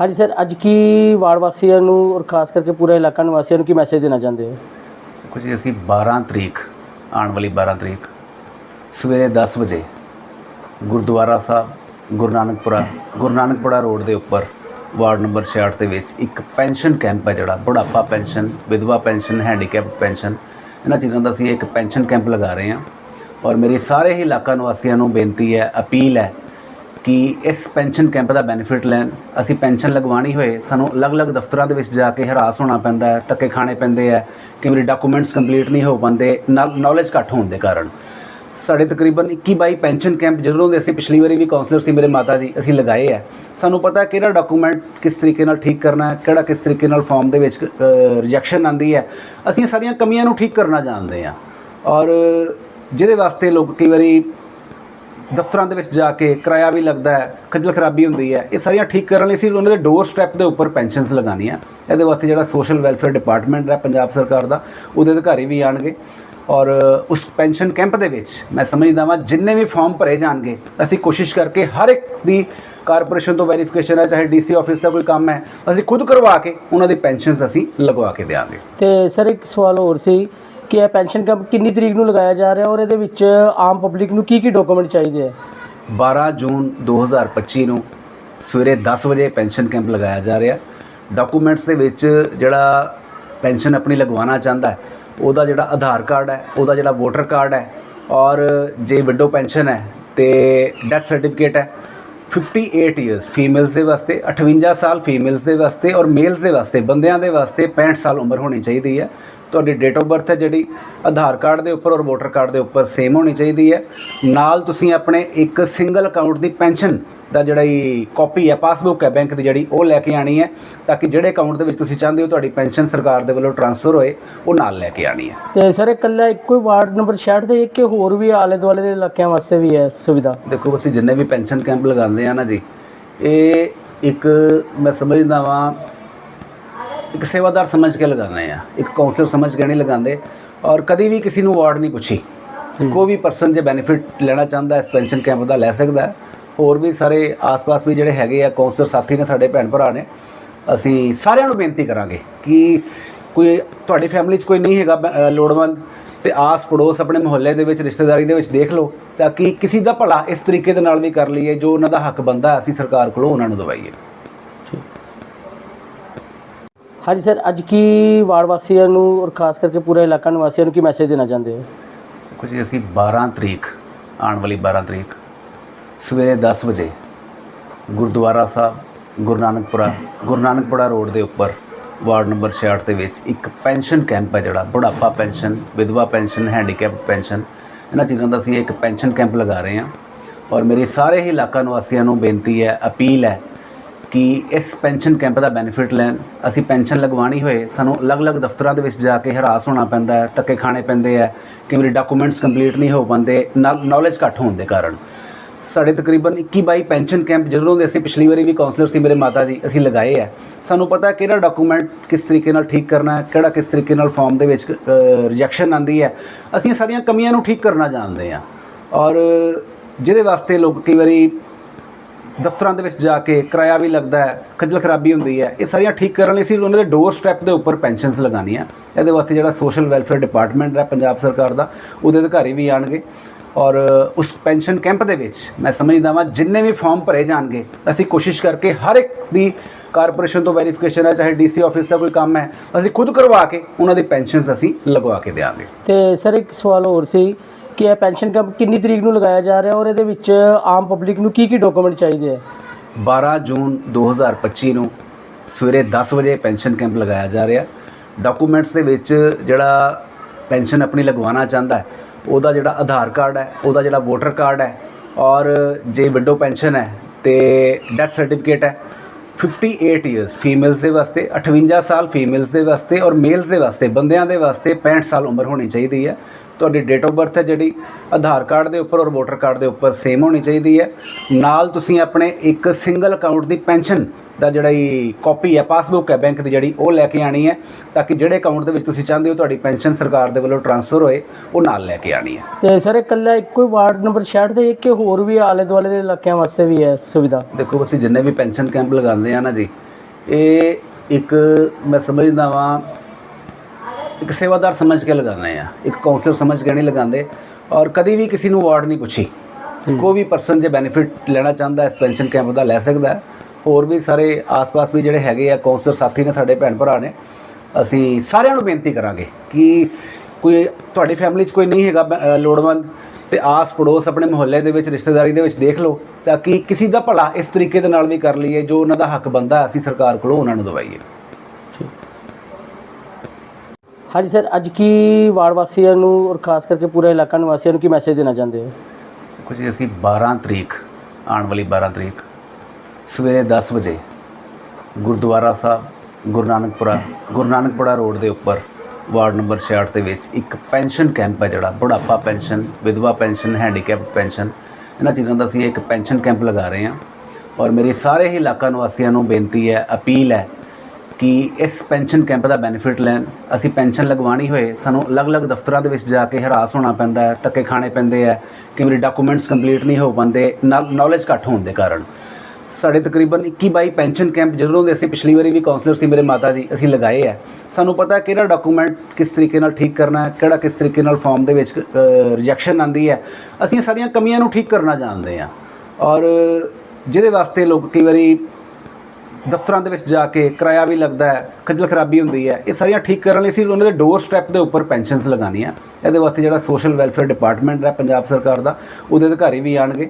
ਹਾਂਜੀ ਸਰ, ਅੱਜ ਕੀ ਵਾਰਡ ਵਾਸੀਆਂ ਨੂੰ ਔਰ ਖਾਸ ਕਰਕੇ ਪੂਰੇ ਇਲਾਕਾ ਨਿਵਾਸੀਆਂ ਨੂੰ ਕੀ ਮੈਸੇਜ ਦੇਣਾ ਚਾਹੁੰਦੇ ਹੋ? ਕੁਝ ਅਸੀਂ 12 ਤਰੀਕ, ਆਉਣ ਵਾਲੀ 12 ਤਰੀਕ, ਸਵੇਰੇ 10 ਵਜੇ ਗੁਰਦੁਆਰਾ ਸਾਹਿਬ, ਗੁਰੂ ਨਾਨਕਪੁਰਾ ਗੁਰੂ ਨਾਨਕਪੁਰਾ ਰੋਡ ਦੇ ਉੱਪਰ ਵਾਰਡ ਨੰਬਰ 66 ਦੇ ਵਿੱਚ ਇੱਕ ਪੈਨਸ਼ਨ ਕੈਂਪ ਹੈ ਜਿਹੜਾ ਬੁਢਾਪਾ ਪੈਨਸ਼ਨ, ਵਿਧਵਾ ਪੈਨਸ਼ਨ ਹੈਂਡੀਕੈਪ ਪੈਨਸ਼ਨ, ਇਹਨਾਂ ਚੀਜ਼ਾਂ ਦਾ ਅਸੀਂ ਇੱਕ ਪੈਨਸ਼ਨ ਕੈਂਪ ਲਗਾ ਰਹੇ ਹਾਂ। ਔਰ ਮੇਰੇ ਸਾਰੇ ਹੀ ਇਲਾਕਾ ਨਿਵਾਸੀਆਂ ਨੂੰ ਬੇਨਤੀ ਹੈ, ਅਪੀਲ ਹੈ ਕਿ ਇਸ ਪੈਨਸ਼ਨ ਕੈਂਪ ਦਾ ਬੈਨੀਫਿਟ ਲੈਣ, ਅਸੀਂ ਪੈਨਸ਼ਨ ਲਗਵਾਉਣੀ ਹੋਏ, ਸਾਨੂੰ ਅਲੱਗ-ਅਲੱਗ ਦਫ਼ਤਰਾਂ ਦੇ ਵਿੱਚ ਜਾ ਕੇ ਹਰਾਸ ਹੋਣਾ ਪੈਂਦਾ ਹੈ, ਧੱਕੇ ਖਾਣੇ ਪੈਂਦੇ ਹੈ ਕਈ ਵਾਰੀ ਡਾਕੂਮੈਂਟਸ ਕੰਪਲੀਟ ਨਹੀਂ ਹੋ ਪਾਉਂਦੇ ਨੌਲੇਜ ਘੱਟ ਹੋਣ ਦੇ ਕਾਰਨ। ਸਾਡੇ ਤਕਰੀਬਨ 21 ਬਾਈ ਪੈਨਸ਼ਨ ਕੈਂਪ ਜਦੋਂ ਦੇ ਅਸੀਂ ਪਿਛਲੀ ਵਾਰੀ ਵੀ ਕਾਉਂਸਲਰ ਸੀ ਮੇਰੇ ਮਾਤਾ ਜੀ, ਅਸੀਂ ਲਗਾਏ ਹੈ। ਸਾਨੂੰ ਪਤਾ ਕਿਹੜਾ ਡਾਕੂਮੈਂਟ ਕਿਸ ਤਰੀਕੇ ਨਾਲ ਠੀਕ ਕਰਨਾ ਹੈ, ਕਿਹੜਾ ਕਿਸ ਤਰੀਕੇ ਨਾਲ ਫਾਰਮ ਦੇ ਵਿੱਚ ਰਿਜੈਕਸ਼ਨ ਆਂਦੀ ਹੈ। ਅਸੀਂ ਸਾਰੀਆਂ ਕਮੀਆਂ ਨੂੰ ਠੀਕ ਕਰਨਾ ਜਾਣਦੇ ਹਾਂ। ਔਰ ਜਿਹਦੇ ਵਾਸਤੇ ਲੋਕ ਕਈ ਵਾਰੀ ਦਫ਼ਤਰਾਂ ਦੇ ਵਿੱਚ ਜਾ ਕੇ ਕਿਰਾਇਆ ਵੀ ਲੱਗਦਾ ਹੈ, ਖੱਜਲ ਖਰਾਬੀ ਹੁੰਦੀ ਹੈ, ਇਹ ਸਾਰੀਆਂ ਠੀਕ ਕਰਨ ਲਈ ਅਸੀਂ ਉਹਨਾਂ ਦੇ ਡੋਰ ਸਟੈਪ ਦੇ ਉੱਪਰ ਪੈਨਸ਼ਨਸ ਲਗਾਉਣੀਆਂ। ਇਹਦੇ ਵਾਸਤੇ ਜਿਹੜਾ ਸੋਸ਼ਲ ਵੈਲਫੇਅਰ ਡਿਪਾਰਟਮੈਂਟ ਹੈ ਪੰਜਾਬ ਸਰਕਾਰ ਦਾ, ਉਹਦੇ ਅਧਿਕਾਰੀ ਵੀ ਆਣਗੇ ਔਰ ਉਸ ਪੈਨਸ਼ਨ ਕੈਂਪ ਦੇ ਵਿੱਚ ਮੈਂ ਸਮਝਦਾ ਵਾਂ, ਜਿੰਨੇ ਵੀ ਫਾਰਮ ਭਰੇ ਜਾਣਗੇ, ਅਸੀਂ ਕੋਸ਼ਿਸ਼ ਕਰਕੇ ਹਰ ਇੱਕ ਦੀ ਕਾਰਪੋਰੇਸ਼ਨ ਤੋਂ ਵੈਰੀਫਿਕੇਸ਼ਨ ਹੈ, ਚਾਹੇ ਡੀਸੀ ਆਫਿਸ ਦਾ ਕੋਈ ਕੰਮ ਹੈ, ਅਸੀਂ ਖੁਦ ਕਰਵਾ ਕੇ ਉਹਨਾਂ ਦੀ ਪੈਨਸ਼ਨਸ ਅਸੀਂ ਲਗਵਾ ਕੇ ਦੇਵਾਂਗੇ ਤੇ ਸਰ ਇੱਕ ਸਵਾਲ ਹੋਰ ਸੀ ਕਿ ਇਹ ਪੈਨਸ਼ਨ ਕੈਂਪ ਕਿੰਨੀ ਤਰੀਕ ਨੂੰ ਲਗਾਇਆ ਜਾ ਰਿਹਾ ਔਰ ਇਹਦੇ ਵਿੱਚ ਆਮ ਪਬਲਿਕ ਨੂੰ ਕੀ ਕੀ ਡਾਕੂਮੈਂਟ ਚਾਹੀਦੇ ਆ? 12 ਜੂਨ 2025 ਨੂੰ ਸਵੇਰੇ 10 ਵਜੇ ਪੈਨਸ਼ਨ ਕੈਂਪ ਲਗਾਇਆ ਜਾ ਰਿਹਾ। ਡਾਕੂਮੈਂਟਸ ਦੇ ਵਿੱਚ ਜਿਹੜਾ ਪੈਨਸ਼ਨ ਆਪਣੀ ਲਗਵਾਉਣਾ ਚਾਹੁੰਦਾ ਹੈ, ਉਹਦਾ ਜਿਹੜਾ ਆਧਾਰ ਕਾਰਡ ਹੈ, ਉਹਦਾ ਜਿਹੜਾ ਵੋਟਰ ਕਾਰਡ ਹੈ ਔਰ ਜੇ ਵਿਡੋ ਪੈਨਸ਼ਨ ਹੈ ਤੇ ਡੈਥ ਸਰਟੀਫਿਕੇਟ ਹੈ। 58 ਇਅਰਸ ਫੀਮੇਲਸ ਦੇ ਵਾਸਤੇ 58 ਸਾਲ ਫੀਮੇਲਸ ਦੇ ਵਾਸਤੇ ਔਰ ਮੇਲਸ ਦੇ ਵਾਸਤੇ, ਬੰਦਿਆਂ ਦੇ ਵਾਸਤੇ 65 ਸਾਲ ਉਮਰ ਹੋਣੀ ਚਾਹੀਦੀ ਹੈ। ਤੁਹਾਡੀ ਡੇਟ ਆਫ ਬਰਥ ਹੈ ਜਿਹੜੀ ਆਧਾਰ ਕਾਰਡ ਦੇ ਉੱਪਰ ਔਰ ਵੋਟਰ ਕਾਰਡ ਦੇ ਉੱਪਰ ਸੇਮ ਹੋਣੀ ਚਾਹੀਦੀ ਹੈ। ਨਾਲ ਤੁਸੀਂ ਆਪਣੇ ਇੱਕ ਸਿੰਗਲ ਅਕਾਊਂਟ ਦੀ ਪੈਨਸ਼ਨ ਦਾ ਜਿਹੜੀ ਕਾਪੀ ਹੈ ਪਾਸਬੁੱਕ ਹੈ ਬੈਂਕ ਦੀ ਜਿਹੜੀ ਉਹ ਲੈ ਕੇ ਆਣੀ ਹੈ ਤਾਂ ਕਿ ਜਿਹੜੇ ਅਕਾਊਂਟ ਦੇ ਵਿੱਚ ਤੁਸੀਂ ਚਾਹੁੰਦੇ ਹੋ ਤੁਹਾਡੀ ਪੈਨਸ਼ਨ ਸਰਕਾਰ ਦੇ ਵੱਲੋਂ ਟ੍ਰਾਂਸਫਰ ਹੋਏ ਉਹ ਨਾਲ ਲੈ ਕੇ ਆਣੀ ਹੈ। ਤੇ ਸਰ ਇਕੱਲਾ ਇੱਕੋ ਹੀ ਵਾਰਡ ਨੰਬਰ 66 ਦੇ ਇੱਕ ਹੋਰ ਵੀ ਆਲੇ ਦੁਆਲੇ ਦੇ ਇਲਾਕਿਆਂ ਵਾਸਤੇ ਵੀ ਹੈ ਸੁਵਿਧਾ? ਦੇਖੋ ਅਸੀਂ ਜਿੰਨੇ ਵੀ ਪੈਨਸ਼ਨ ਕੈਂਪ ਲਗਾਉਂਦੇ ਆ ਨਾ ਜੀ ਇਹ ਇੱਕ ਮੈਂ ਸਮਝਦਾ ਵਾਂ ਇੱਕ ਸੇਵਾਦਾਰ ਸਮਝ ਕੇ ਲਗਾਉਂਦੇ ਆ ਇੱਕ ਕਾਉਂਸਲਰ ਸਮਝ ਕੇ ਨਹੀਂ ਲਗਾਉਂਦੇ ਔਰ ਕਦੀ ਵੀ ਕਿਸੇ ਨੂੰ ਅਵਾਰਡ ਨਹੀਂ ਪੁੱਛੀ। ਕੋਈ ਵੀ ਪਰਸਨ ਜੇ ਬੈਨੀਫਿਟ ਲੈਣਾ ਚਾਹੁੰਦਾ ਇਸ ਪੈਨਸ਼ਨ ਕੈਂਪ ਦਾ ਲੈ ਸਕਦਾ। ਹੋਰ ਵੀ ਸਾਰੇ ਆਸ-ਪਾਸ ਵੀ ਜਿਹੜੇ ਹੈਗੇ ਆ ਕਾਉਂਸਲਰ ਸਾਥੀ ਨੇ ਸਾਡੇ ਭੈਣ ਭਰਾ ਨੇ ਅਸੀਂ ਸਾਰਿਆਂ ਨੂੰ ਬੇਨਤੀ ਕਰਾਂਗੇ ਕਿ ਕੋਈ ਤੁਹਾਡੀ ਫੈਮਿਲੀ 'ਚ ਕੋਈ ਨਹੀਂ ਹੈਗਾ ਲੋੜਵੰਦ ਤੇ ਆਸ ਪੜੋਸ ਆਪਣੇ ਮੁਹੱਲੇ ਦੇ ਵਿੱਚ ਰਿਸ਼ਤੇਦਾਰੀ ਦੇ ਵਿੱਚ ਦੇਖ ਲਓ ਤਾਂ ਕਿ ਕਿਸੇ ਦਾ ਭਲਾ ਇਸ ਤਰੀਕੇ ਦੇ ਨਾਲ ਵੀ ਕਰ ਲਈਏ ਜੋ ਉਹਨਾਂ ਦਾ ਹੱਕ ਬੰਦਾ ਅਸੀਂ ਸਰਕਾਰ ਕੋਲੋਂ ਉਹਨਾਂ ਨੂੰ ਦਵਾਈਏ। ਹਾਂਜੀ ਸਰ, ਅੱਜ ਕੀ ਵਾਰਡ ਵਾਸੀਆਂ ਨੂੰ ਔਰ ਖਾਸ ਕਰਕੇ ਪੂਰੇ ਇਲਾਕਾ ਨਿਵਾਸੀਆਂ ਨੂੰ ਕੀ ਮੈਸੇਜ ਦੇਣਾ ਚਾਹੁੰਦੇ ਹੋ? ਕੁਝ ਅਸੀਂ 12 ਤਰੀਕ, ਆਉਣ ਵਾਲੀ 12 ਤਰੀਕ, ਸਵੇਰੇ 10 ਵਜੇ ਗੁਰਦੁਆਰਾ ਸਾਹਿਬ, ਗੁਰੂ ਨਾਨਕਪੁਰਾ ਗੁਰੂ ਨਾਨਕਪੁਰਾ ਰੋਡ ਦੇ ਉੱਪਰ ਵਾਰਡ ਨੰਬਰ 66 ਦੇ ਵਿੱਚ ਇੱਕ ਪੈਨਸ਼ਨ ਕੈਂਪ ਹੈ ਜਿਹੜਾ, ਬੁਢਾਪਾ ਪੈਨਸ਼ਨ, ਵਿਧਵਾ ਪੈਨਸ਼ਨ ਹੈਂਡੀਕੈਪ ਪੈਨਸ਼ਨ, ਇਹਨਾਂ ਚੀਜ਼ਾਂ ਦਾ ਅਸੀਂ ਇੱਕ ਪੈਨਸ਼ਨ ਕੈਂਪ ਲਗਾ ਰਹੇ ਹਾਂ। ਔਰ ਮੇਰੀ ਸਾਰੇ ਹੀ ਇਲਾਕਾ ਨਿਵਾਸੀਆਂ ਨੂੰ ਬੇਨਤੀ ਹੈ, ਅਪੀਲ ਹੈ ਕਿ ਇਸ ਪੈਨਸ਼ਨ ਕੈਂਪ ਦਾ ਬੈਨੀਫਿਟ ਲੈਣ, ਅਸੀਂ ਪੈਨਸ਼ਨ ਲਗਵਾਉਣੀ ਹੋਏ, ਸਾਨੂੰ ਅਲੱਗ-ਅਲੱਗ ਦਫ਼ਤਰਾਂ ਦੇ ਵਿੱਚ ਜਾ ਕੇ ਹਰਾਸ ਹੋਣਾ ਪੈਂਦਾ ਹੈ, ਧੱਕੇ ਖਾਣੇ ਪੈਂਦੇ ਹੈ ਕਈ ਵਾਰੀ ਡਾਕੂਮੈਂਟਸ ਕੰਪਲੀਟ ਨਹੀਂ ਹੋ ਪਾਉਂਦੇ ਨੌਲੇਜ ਘੱਟ ਹੋਣ ਦੇ ਕਾਰਨ। ਸਾਡੇ ਤਕਰੀਬਨ 21 22 ਪੈਨਸ਼ਨ ਕੈਂਪ ਜਦੋਂ ਦੇ ਅਸੀਂ ਪਿਛਲੀ ਵਾਰੀ ਵੀ ਕਾਉਂਸਲਰ ਸੀ ਮੇਰੇ ਮਾਤਾ ਜੀ, ਅਸੀਂ ਲਗਾਏ ਹੈ। ਸਾਨੂੰ ਪਤਾ ਕਿਹੜਾ ਡਾਕੂਮੈਂਟ ਕਿਸ ਤਰੀਕੇ ਨਾਲ ਠੀਕ ਕਰਨਾ ਹੈ, ਕਿਹੜਾ ਕਿਸ ਤਰੀਕੇ ਨਾਲ ਫਾਰਮ ਦੇ ਵਿੱਚ ਰਿਜੈਕਸ਼ਨ ਆਂਦੀ ਹੈ। ਅਸੀਂ ਸਾਰੀਆਂ ਕਮੀਆਂ ਨੂੰ ਠੀਕ ਕਰਨਾ ਜਾਣਦੇ ਹਾਂ। ਔਰ ਜਿਹਦੇ ਵਾਸਤੇ ਲੋਕ ਕਈ ਵਾਰੀ ਦਫ਼ਤਰਾਂ ਦੇ ਵਿੱਚ ਜਾ ਕੇ ਕਿਰਾਇਆ ਵੀ ਲੱਗਦਾ ਹੈ, ਖੱਜਲ ਖਰਾਬੀ ਹੁੰਦੀ ਹੈ, ਇਹ ਸਾਰੀਆਂ ਠੀਕ ਕਰਨ ਲਈ ਅਸੀਂ ਉਹਨਾਂ ਦੇ ਡੋਰ ਸਟੈਪ ਦੇ ਉੱਪਰ ਪੈਨਸ਼ਨਸ ਲਗਾਉਣੀਆਂ। ਇਹਦੇ ਵਾਸਤੇ ਜਿਹੜਾ ਸੋਸ਼ਲ ਵੈਲਫੇਅਰ ਡਿਪਾਰਟਮੈਂਟ ਹੈ ਪੰਜਾਬ ਸਰਕਾਰ ਦਾ, ਉਹਦੇ ਅਧਿਕਾਰੀ ਵੀ ਆਣਗੇ ਔਰ ਉਸ ਪੈਨਸ਼ਨ ਕੈਂਪ ਦੇ ਵਿੱਚ ਮੈਂ ਸਮਝਦਾ ਵਾਂ, ਜਿੰਨੇ ਵੀ ਫਾਰਮ ਭਰੇ ਜਾਣਗੇ, ਅਸੀਂ ਕੋਸ਼ਿਸ਼ ਕਰਕੇ ਹਰ ਇੱਕ ਦੀ ਕਾਰਪੋਰੇਸ਼ਨ ਤੋਂ ਵੈਰੀਫਿਕੇਸ਼ਨ ਹੈ, ਚਾਹੇ ਡੀਸੀ ਆਫਿਸ ਦਾ ਕੋਈ ਕੰਮ ਹੈ, ਅਸੀਂ ਖੁਦ ਕਰਵਾ ਕੇ ਉਹਨਾਂ ਦੀ ਪੈਨਸ਼ਨਸ ਅਸੀਂ ਲਗਵਾ ਕੇ ਦੇਵਾਂਗੇ ਤੇ ਸਰ ਇੱਕ ਸਵਾਲ ਹੋਰ ਸੀ ਕਿ ਇਹ ਪੈਨਸ਼ਨ ਕੈਂਪ ਕਿੰਨੀ ਤਰੀਕ ਨੂੰ ਲਗਾਇਆ ਜਾ ਰਿਹਾ ਔਰ ਇਹਦੇ ਵਿੱਚ ਆਮ ਪਬਲਿਕ ਨੂੰ ਕੀ ਕੀ ਡਾਕੂਮੈਂਟ ਚਾਹੀਦੇ ਹੈ 12 ਜੂਨ 2025 ਨੂੰ ਸਵੇਰੇ 10 ਵਜੇ ਪੈਨਸ਼ਨ ਕੈਂਪ ਲਗਾਇਆ ਜਾ ਰਿਹਾ। ਡਾਕੂਮੈਂਟਸ ਦੇ ਵਿੱਚ ਜਿਹੜਾ ਪੈਨਸ਼ਨ ਆਪਣੀ ਲਗਵਾਉਣਾ ਚਾਹੁੰਦਾ ਹੈ, ਉਹਦਾ ਜਿਹੜਾ ਆਧਾਰ ਕਾਰਡ ਹੈ, ਉਹਦਾ ਜਿਹੜਾ ਵੋਟਰ ਕਾਰਡ ਹੈ ਔਰ ਜੇ ਵਿਡੋ ਪੈਨਸ਼ਨ ਹੈ ਤੇ ਡੈਥ ਸਰਟੀਫਿਕੇਟ ਹੈ। 58 ਇਅਰਸ ਫੀਮੇਲਸ ਦੇ ਵਾਸਤੇ 58 ਸਾਲ ਫੀਮੇਲਸ ਦੇ ਵਾਸਤੇ ਔਰ ਮੇਲਸ ਦੇ ਵਾਸਤੇ, ਬੰਦਿਆਂ ਦੇ ਵਾਸਤੇ 65 ਸਾਲ ਉਮਰ ਹੋਣੀ ਚਾਹੀਦੀ ਹੈ। ਤੁਹਾਡੀ ਡੇਟ ਆਫ ਬਰਥ ਹੈ ਜਿਹੜੀ ਆਧਾਰ ਕਾਰਡ ਦੇ ਉੱਪਰ ਔਰ ਵੋਟਰ ਕਾਰਡ ਦੇ ਉੱਪਰ ਸੇਮ ਹੋਣੀ ਚਾਹੀਦੀ ਹੈ। ਨਾਲ ਤੁਸੀਂ ਆਪਣੇ ਇੱਕ ਸਿੰਗਲ ਅਕਾਊਂਟ ਦੀ ਪੈਨਸ਼ਨ ਦਾ ਜਿਹੜੀ ਕਾਪੀ ਹੈ ਪਾਸਬੁੱਕ ਹੈ ਬੈਂਕ ਦੀ ਜਿਹੜੀ ਉਹ ਲੈ ਕੇ ਆਣੀ ਹੈ। ਤਾਂ ਕਿ ਜਿਹੜੇ ਅਕਾਊਂਟ ਦੇ ਵਿੱਚ ਤੁਸੀਂ ਚਾਹੁੰਦੇ ਹੋ ਤੁਹਾਡੀ ਪੈਨਸ਼ਨ ਸਰਕਾਰ ਦੇ ਵੱਲੋਂ ਟ੍ਰਾਂਸਫਰ ਹੋਏ ਉਹ ਨਾਲ ਲੈ ਕੇ ਆਣੀ ਹੈ। ਤੇ ਸਰ ਇਕੱਲਾ ਇੱਕੋ ਹੀ ਵਾਰਡ ਨੰਬਰ 66 ਦੇ ਇੱਕ ਕਿ ਹੋਰ ਵੀ ਆਲੇ ਦੁਆਲੇ ਦੇ ਇਲਾਕਿਆਂ ਵਾਸਤੇ ਵੀ ਹੈ ਸੁਵਿਧਾ? ਦੇਖੋ ਅਸੀਂ ਜਿੰਨੇ ਵੀ ਪੈਨਸ਼ਨ ਕੈਂਪ ਲਗਾਉਂਦੇ ਆ ਨਾ ਜੀ ਇਹ ਇੱਕ ਮੈਂ ਸਮਝਦਾ ਵਾਂ ਇੱਕ ਸੇਵਾਦਾਰ ਸਮਝ ਕੇ ਲਗਾਉਂਦੇ ਆ ਇੱਕ ਕਾਉਂਸਲਰ ਸਮਝ ਕੇ ਨਹੀਂ ਲਗਾਉਂਦੇ ਔਰ ਕਦੀ ਵੀ ਕਿਸੇ ਨੂੰ ਅਵਾਰਡ ਨਹੀਂ ਪੁੱਛੀ। ਕੋਈ ਵੀ ਪਰਸਨ ਜੇ ਬੈਨੀਫਿਟ ਲੈਣਾ ਚਾਹੁੰਦਾ ਹੈ ਇਸ ਪੈਨਸ਼ਨ ਕੈਂਪ ਦਾ ਲੈ ਸਕਦਾ ਹੈ। ਹੋਰ ਵੀ ਸਾਰੇ ਆਸ-ਪਾਸ ਵੀ ਜਿਹੜੇ ਹੈਗੇ ਆ ਕਾਉਂਸਲਰ ਸਾਥੀ ਨੇ ਸਾਡੇ ਭੈਣ ਭਰਾ ਨੇ ਅਸੀਂ ਸਾਰਿਆਂ ਨੂੰ ਬੇਨਤੀ ਕਰਾਂਗੇ ਕਿ ਕੋਈ ਤੁਹਾਡੀ ਫੈਮਿਲੀ 'ਚ ਕੋਈ ਨਹੀਂ ਹੈਗਾ ਲੋੜਵੰਦ ਤੇ ਆਸ ਪੜੋਸ ਆਪਣੇ ਮੁਹੱਲੇ ਦੇ ਵਿੱਚ ਰਿਸ਼ਤੇਦਾਰੀ ਦੇ ਵਿੱਚ ਦੇਖ ਲਓ ਤਾਂ ਕਿ ਕਿਸੇ ਦਾ ਭਲਾ ਇਸ ਤਰੀਕੇ ਦੇ ਨਾਲ ਵੀ ਕਰ ਲਈਏ ਜੋ ਉਹਨਾਂ ਦਾ ਹੱਕ ਬੰਦਾ ਅਸੀਂ ਸਰਕਾਰ ਕੋਲੋਂ ਉਹਨਾਂ ਨੂੰ ਦਵਾਈਏ। ਹਾਂਜੀ ਸਰ, ਅੱਜ ਕੀ ਵਾਰਡ ਵਾਸੀਆਂ ਨੂੰ ਔਰ ਖਾਸ ਕਰਕੇ ਪੂਰੇ ਇਲਾਕਾ ਨਿਵਾਸੀਆਂ ਨੂੰ ਕੀ ਮੈਸੇਜ ਦੇਣਾ ਚਾਹੁੰਦੇ ਹੋ? ਕੁਝ ਅਸੀਂ 12 ਤਰੀਕ, ਆਉਣ ਵਾਲੀ 12 ਤਰੀਕ, ਸਵੇਰੇ 10 ਵਜੇ ਗੁਰਦੁਆਰਾ ਸਾਹਿਬ, ਗੁਰੂ ਨਾਨਕਪੁਰਾ ਗੁਰੂ ਨਾਨਕਪੁਰਾ ਰੋਡ ਦੇ ਉੱਪਰ ਵਾਰਡ ਨੰਬਰ 66 ਦੇ ਵਿੱਚ ਇੱਕ ਪੈਨਸ਼ਨ ਕੈਂਪ ਹੈ ਜਿਹੜਾ, ਬੁਢਾਪਾ ਪੈਨਸ਼ਨ, ਵਿਧਵਾ ਪੈਨਸ਼ਨ ਹੈਂਡੀਕੈਪ ਪੈਨਸ਼ਨ, ਇਹਨਾਂ ਚੀਜ਼ਾਂ ਦਾ ਅਸੀਂ ਇੱਕ ਪੈਨਸ਼ਨ ਕੈਂਪ ਲਗਾ ਰਹੇ ਹਾਂ। ਔਰ ਮੇਰੀ ਸਾਰੇ ਹੀ ਇਲਾਕਾ ਨਿਵਾਸੀਆਂ ਨੂੰ ਬੇਨਤੀ ਹੈ, ਅਪੀਲ ਹੈ ਕਿ ਇਸ ਪੈਨਸ਼ਨ ਕੈਂਪ ਦਾ ਬੈਨੀਫਿਟ ਲੈਣ, ਅਸੀਂ ਪੈਨਸ਼ਨ ਲਗਵਾਉਣੀ ਹੋਏ, ਸਾਨੂੰ ਅਲੱਗ-ਅਲੱਗ ਦਫ਼ਤਰਾਂ ਦੇ ਵਿੱਚ ਜਾ ਕੇ ਹਰਾਸ ਹੋਣਾ ਪੈਂਦਾ ਹੈ, ਧੱਕੇ ਖਾਣੇ ਪੈਂਦੇ ਹੈ, ਕਿ ਮੇਰੇ ਡਾਕੂਮੈਂਟਸ ਕੰਪਲੀਟ ਨਹੀਂ ਹੋ ਪਾਉਂਦੇ ਨੌਲੇਜ ਘੱਟ ਹੋਣ ਦੇ ਕਾਰਨ। ਸਾਡੇ ਤਕਰੀਬਨ 21 22 ਪੈਨਸ਼ਨ ਕੈਂਪ ਜਦੋਂ ਦੇ ਅਸੀਂ ਪਿਛਲੀ ਵਾਰੀ ਵੀ ਕਾਉਂਸਲਰ ਸੀ ਮੇਰੇ ਮਾਤਾ ਜੀ, ਅਸੀਂ ਲਗਾਏ ਹੈ। ਸਾਨੂੰ ਪਤਾ ਕਿਹੜਾ ਡਾਕੂਮੈਂਟ ਕਿਸ ਤਰੀਕੇ ਨਾਲ ਠੀਕ ਕਰਨਾ ਹੈ, ਕਿਹੜਾ ਕਿਸ ਤਰੀਕੇ ਨਾਲ ਫਾਰਮ ਦੇ ਵਿੱਚ ਰਿਜੈਕਸ਼ਨ ਆਂਦੀ ਹੈ। ਅਸੀਂ ਸਾਰੀਆਂ ਕਮੀਆਂ ਨੂੰ ਠੀਕ ਕਰਨਾ ਜਾਣਦੇ ਹਾਂ। ਔਰ ਜਿਹਦੇ ਵਾਸਤੇ ਲੋਕ ਕਈ ਵਾਰੀ ਦਫ਼ਤਰਾਂ ਦੇ ਵਿੱਚ ਜਾ ਕੇ ਕਿਰਾਇਆ ਵੀ ਲੱਗਦਾ ਹੈ, ਖੱਜਲ ਖਰਾਬੀ ਹੁੰਦੀ ਹੈ, ਇਹ ਸਾਰੀਆਂ ਠੀਕ ਕਰਨ ਲਈ ਅਸੀਂ ਉਹਨਾਂ ਦੇ ਡੋਰ ਸਟੈਪ ਦੇ ਉੱਪਰ ਪੈਨਸ਼ਨਸ ਲਗਾਉਣੀਆਂ। ਇਹਦੇ ਵਾਸਤੇ ਜਿਹੜਾ ਸੋਸ਼ਲ ਵੈਲਫੇਅਰ ਡਿਪਾਰਟਮੈਂਟ ਹੈ ਪੰਜਾਬ ਸਰਕਾਰ ਦਾ, ਉਹਦੇ ਅਧਿਕਾਰੀ ਵੀ ਆਣਗੇ